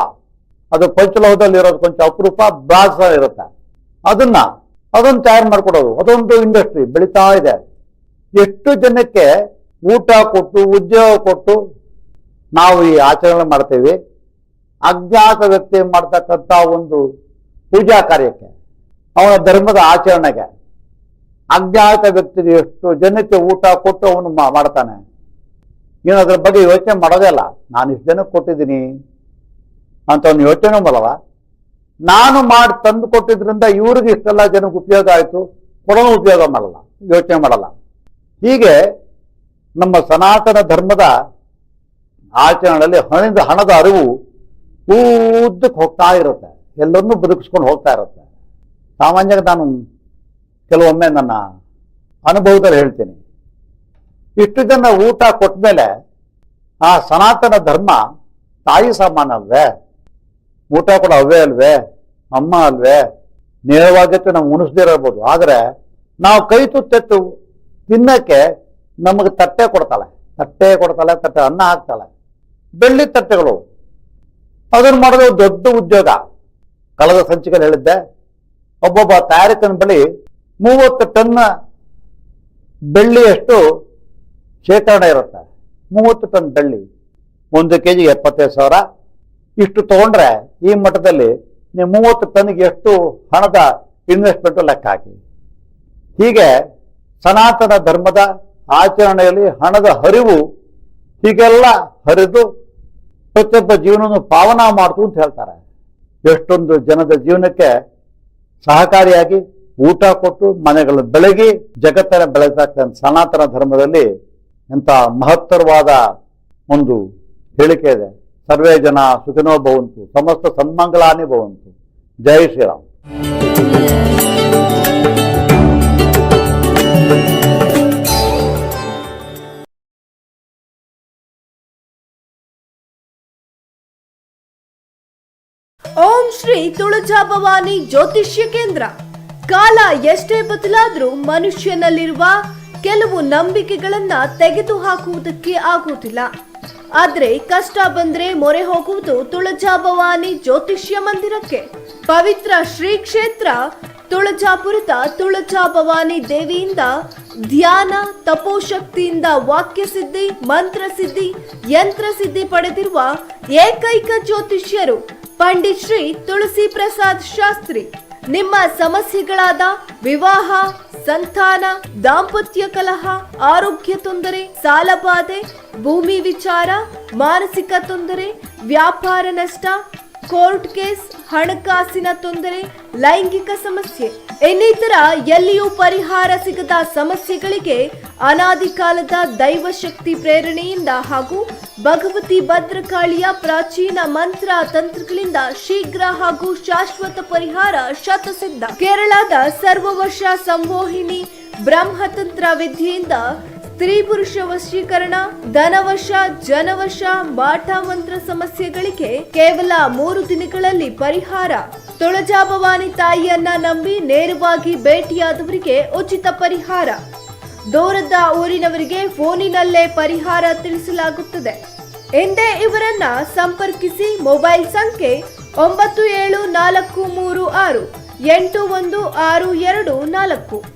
ಅದು ಪಂಚಲೋಹದಲ್ಲಿ ಇರೋದು ಕೊಂಚ ಅಪರೂಪ ಬ್ರಾಸ್ ಇರುತ್ತೆ. ಅದನ್ನ, ಅದನ್ನು ತಯಾರು ಮಾಡ್ಕೊಡೋದು. ಅದೊಂದು ಇಂಡಸ್ಟ್ರಿ ಬೆಳೀತಾ ಇದೆ. ಎಷ್ಟು ಜನಕ್ಕೆ ಊಟ ಕೊಟ್ಟು, ಉದ್ಯೋಗ ಕೊಟ್ಟು ನಾವು ಈ ಆಚರಣೆ ಮಾಡ್ತೇವೆ, ಅಜ್ಞಾತ ವ್ಯಕ್ತಿ ಮಾಡ್ತಕ್ಕಂಥ ಒಂದು ಪೂಜಾ ಕಾರ್ಯಕ್ಕೆ, ಅವನ ಧರ್ಮದ ಆಚರಣೆಗೆ. ಅಜ್ಞಾತ ವ್ಯಕ್ತಿಗೆ ಎಷ್ಟು ಜನಕ್ಕೆ ಊಟ ಕೊಟ್ಟು ಅವನು ಮಾಡ್ತಾನೆ? ನೀನು ಅದ್ರ ಬಗ್ಗೆ ಯೋಚನೆ ಮಾಡೋದೇ ಅಲ್ಲ. ನಾನು ಇಷ್ಟು ಜನಕ್ಕೆ ಕೊಟ್ಟಿದ್ದೀನಿ ಅಂತ ಅವನು ಯೋಚನೆ ಮಾಡಲ್ಲ ನಾನು ಮಾಡಿ ತಂದು ಕೊಟ್ಟಿದ್ರಿಂದ ಇವ್ರಿಗೆ ಇಷ್ಟೆಲ್ಲ ಜನಕ್ಕೆ ಉಪಯೋಗ ಆಯಿತು. ಕೊಡೋನು ಉಪಯೋಗ ಮಾಡಲ್ಲ. ಯೋಚನೆ ಮಾಡಲ್ಲ. ಹೀಗೆ ನಮ್ಮ ಸನಾತನ ಧರ್ಮದ ಆಚರಣೆಯಲ್ಲಿ ಹಣದ ಹಣದ ಅರಿವು ಉದ್ದಕ್ಕೆ ಹೋಗ್ತಾ ಇರುತ್ತೆ. ಎಲ್ಲರನ್ನೂ ಬದುಕಿಸ್ಕೊಂಡು ಹೋಗ್ತಾ ಇರುತ್ತೆ. ಸಾಮಾನ್ಯವಾಗಿ ನಾನು ಕೆಲವೊಮ್ಮೆ ನನ್ನ ಅನುಭವದಲ್ಲಿ ಹೇಳ್ತೀನಿ. ಇಷ್ಟು ಜನ ಊಟ ಕೊಟ್ಟ ಮೇಲೆ ಆ ಸನಾತನ ಧರ್ಮ ತಾಯಿ ಸಮಾನ ಅಲ್ವೇ? ಊಟ ಕೂಡ ಅವೇ ಅಲ್ವೇ? ಅಮ್ಮ ಅಲ್ವೇ? ನೇರವಾಗಿತ್ತು ನಾವು ಉಣಿಸ್ದಿರಬಹುದು ಆದರೆ ನಾವು ಕೈ ತುತ್ತೆತ್ತು ತಿನ್ನಕ್ಕೆ ನಮಗೆ ತಟ್ಟೆ ಕೊಡ್ತಾಳೆ. ತಟ್ಟೆ ಕೊಡ್ತಾಳೆ, ತಟ್ಟೆ ಅನ್ನ ಹಾಕ್ತಾಳೆ. ಬೆಳ್ಳಿ ತಟ್ಟೆಗಳು. ಅದನ್ನು ಮಾಡೋದು ದೊಡ್ಡ ಉದ್ಯೋಗ. ಕಳೆದ ಸಂಚಿಕೆಯಲ್ಲಿ ಹೇಳಿದ್ದೆ, ಒಬ್ಬೊಬ್ಬ ತಯಾರಿಕನ ಬಳಿ ಮೂವತ್ತು ಟನ್ ಬೆಳ್ಳಿಯಷ್ಟು ಶೇಖರಣೆ ಇರುತ್ತೆ. ಮೂವತ್ತು ಟನ್ ಬೆಳ್ಳಿ. ಒಂದು ಕೆ ಜಿಗೆ ಎಪ್ಪತ್ತೈದು ಸಾವಿರ. ಇಷ್ಟು ತಗೊಂಡ್ರೆ ಈ ಮಟ್ಟದಲ್ಲಿ ನೀವು ಮೂವತ್ತು ಟನ್ಗೆ ಎಷ್ಟು ಹಣದ ಇನ್ವೆಸ್ಟ್ಮೆಂಟ್ ಲೆಕ್ಕ ಹಾಕಿ. ಹೀಗೆ ಸನಾತನ ಧರ್ಮದ ಆಚರಣೆಯಲ್ಲಿ ಹಣದ ಹರಿವು ಹೀಗೆಲ್ಲ ಹರಿದು ಪ್ರತಿಯೊಬ್ಬ ಜೀವನವನ್ನು ಪಾವನ ಮಾಡ್ತು ಅಂತ ಹೇಳ್ತಾರೆ. ಎಷ್ಟೊಂದು ಜನದ ಜೀವನಕ್ಕೆ ಸಹಕಾರಿಯಾಗಿ ಊಟ ಕೊಟ್ಟು ಮನೆಗಳು ಬೆಳಗಿ ಜಗತ್ತನ್ನ ಬೆಳೆತಕ್ಕಂಥ ಸನಾತನ ಧರ್ಮದಲ್ಲಿ ಎಂಥ ಮಹತ್ತರವಾದ ಒಂದು ಹೇಳಿಕೆ ಇದೆ. ಸರ್ವೇ ಜನ ಸುಖಿನೋ ಭವಂತು, ಸಮಸ್ತ ಸನ್ಮಂಗಲಾನೇ ಭವಂತು. ಜೈ ಶ್ರೀರಾಮ್. ಓಂ ಶ್ರೀ ತುಳಜಾ ಭವಾನಿ ಜ್ಯೋತಿಷ್ಯ ಕೇಂದ್ರ. ಕಾಲ ಎಷ್ಟೇ ಬದಲಾದರೂ ಮನುಷ್ಯನಲ್ಲಿರುವ ಕೆಲವು ನಂಬಿಕೆಗಳನ್ನ ತೆಗೆದು ಹಾಕುವುದಕ್ಕೆ ಆಗುವುದಿಲ್ಲ. ಆದ್ರೆ ಕಷ್ಟ ಬಂದ್ರೆ ಮೊರೆ ಹೋಗುವುದು ತುಳಜಾ ಭವಾನಿ ಜ್ಯೋತಿಷ್ಯ ಮಂದಿರಕ್ಕೆ. ಪವಿತ್ರ ಶ್ರೀ ಕ್ಷೇತ್ರ ತುಳಜಾಪುರದ ತುಳಜಾ ಭವಾನಿ ದೇವಿಯಿಂದ ಧ್ಯಾನ, ತಪೋಶಕ್ತಿಯಿಂದ ವಾಕ್ಯ ಸಿದ್ಧಿ ಮಂತ್ರ ಸಿದ್ಧಿ ಯಂತ್ರ ಸಿದ್ಧಿ ಪಡೆದಿರುವ ಏಕೈಕ ಜ್ಯೋತಿಷ್ಯರು ಪಂಡಿತ್ ಶ್ರೀ ತುಳಸಿ ಪ್ರಸಾದ್ ಶಾಸ್ತ್ರಿ. ನಿಮ್ಮ ಸಮಸ್ಯೆಗಳಾದ ವಿವಾಹ, ಸಂತಾನ, ದಾಂಪತ್ಯ ಕಲಹ, ಆರೋಗ್ಯ ತೊಂದರೆ ಸಾಲಬಾಧೆ ಭೂಮಿ ವಿಚಾರ, ಮಾನಸಿಕ ತೊಂದರೆ, ವ್ಯಾಪಾರ ನಷ್ಟ, ಕೋರ್ಟ್ ಕೇಸ್, ಹಣಕಾಸಿನ ತೊಂದರೆ, ಲೈಂಗಿಕ ಸಮಸ್ಯೆ. ಇನ್ನಿತರ ಎಲ್ಲಿಯೂ ಪರಿಹಾರ ಸಿಗದ ಸಮಸ್ಯೆಗಳಿಗೆ ಅನಾದಿ ಕಾಲದ ದೈವ ಶಕ್ತಿ ಪ್ರೇರಣೆಯಿಂದ ಹಾಗೂ ಭಗವತಿ ಭದ್ರಕಾಳಿಯ ಪ್ರಾಚೀನ ಮಂತ್ರ ತಂತ್ರಗಳಿಂದ ಶೀಘ್ರ ಹಾಗೂ ಶಾಶ್ವತ ಪರಿಹಾರ ಶತಸಿದ್ಧ. ಕೇರಳದ ಸರ್ವವಶ ಸಂಮೋಹಿನಿ ಬ್ರಹ್ಮತಂತ್ರ ವಿದ್ಯೆಯಿಂದ ಸ್ತ್ರೀ ಪುರುಷ ವಶೀಕರಣ, ಧನವಶ, ಜನವಶ ಮಾಟ ಮಂತ್ರ ಸಮಸ್ಯೆಗಳಿಗೆ ಕೇವಲ ಮೂರು ದಿನಗಳಲ್ಲಿ ಪರಿಹಾರ. ತುಳಜಾಭವಾನಿ ತಾಯಿಯನ್ನ ನಂಬಿ ನೇರವಾಗಿ ಭೇಟಿಯಾದವರಿಗೆ ಉಚಿತ ಪರಿಹಾರ. ದೂರದ ಊರಿನವರಿಗೆ ಫೋನಿನಲ್ಲೇ ಪರಿಹಾರ ತಿಳಿಸಲಾಗುತ್ತದೆ. ಎಂದೇ ಇವರನ್ನ ಸಂಪರ್ಕಿಸಿ ಮೊಬೈಲ್ ಸಂಖ್ಯೆ ಒಂಬತ್ತು ಏಳು ನಾಲ್ಕು ಮೂರು ಆರು ಎಂಟು ಒಂದು ಆರು ಎರಡು ನಾಲ್ಕು.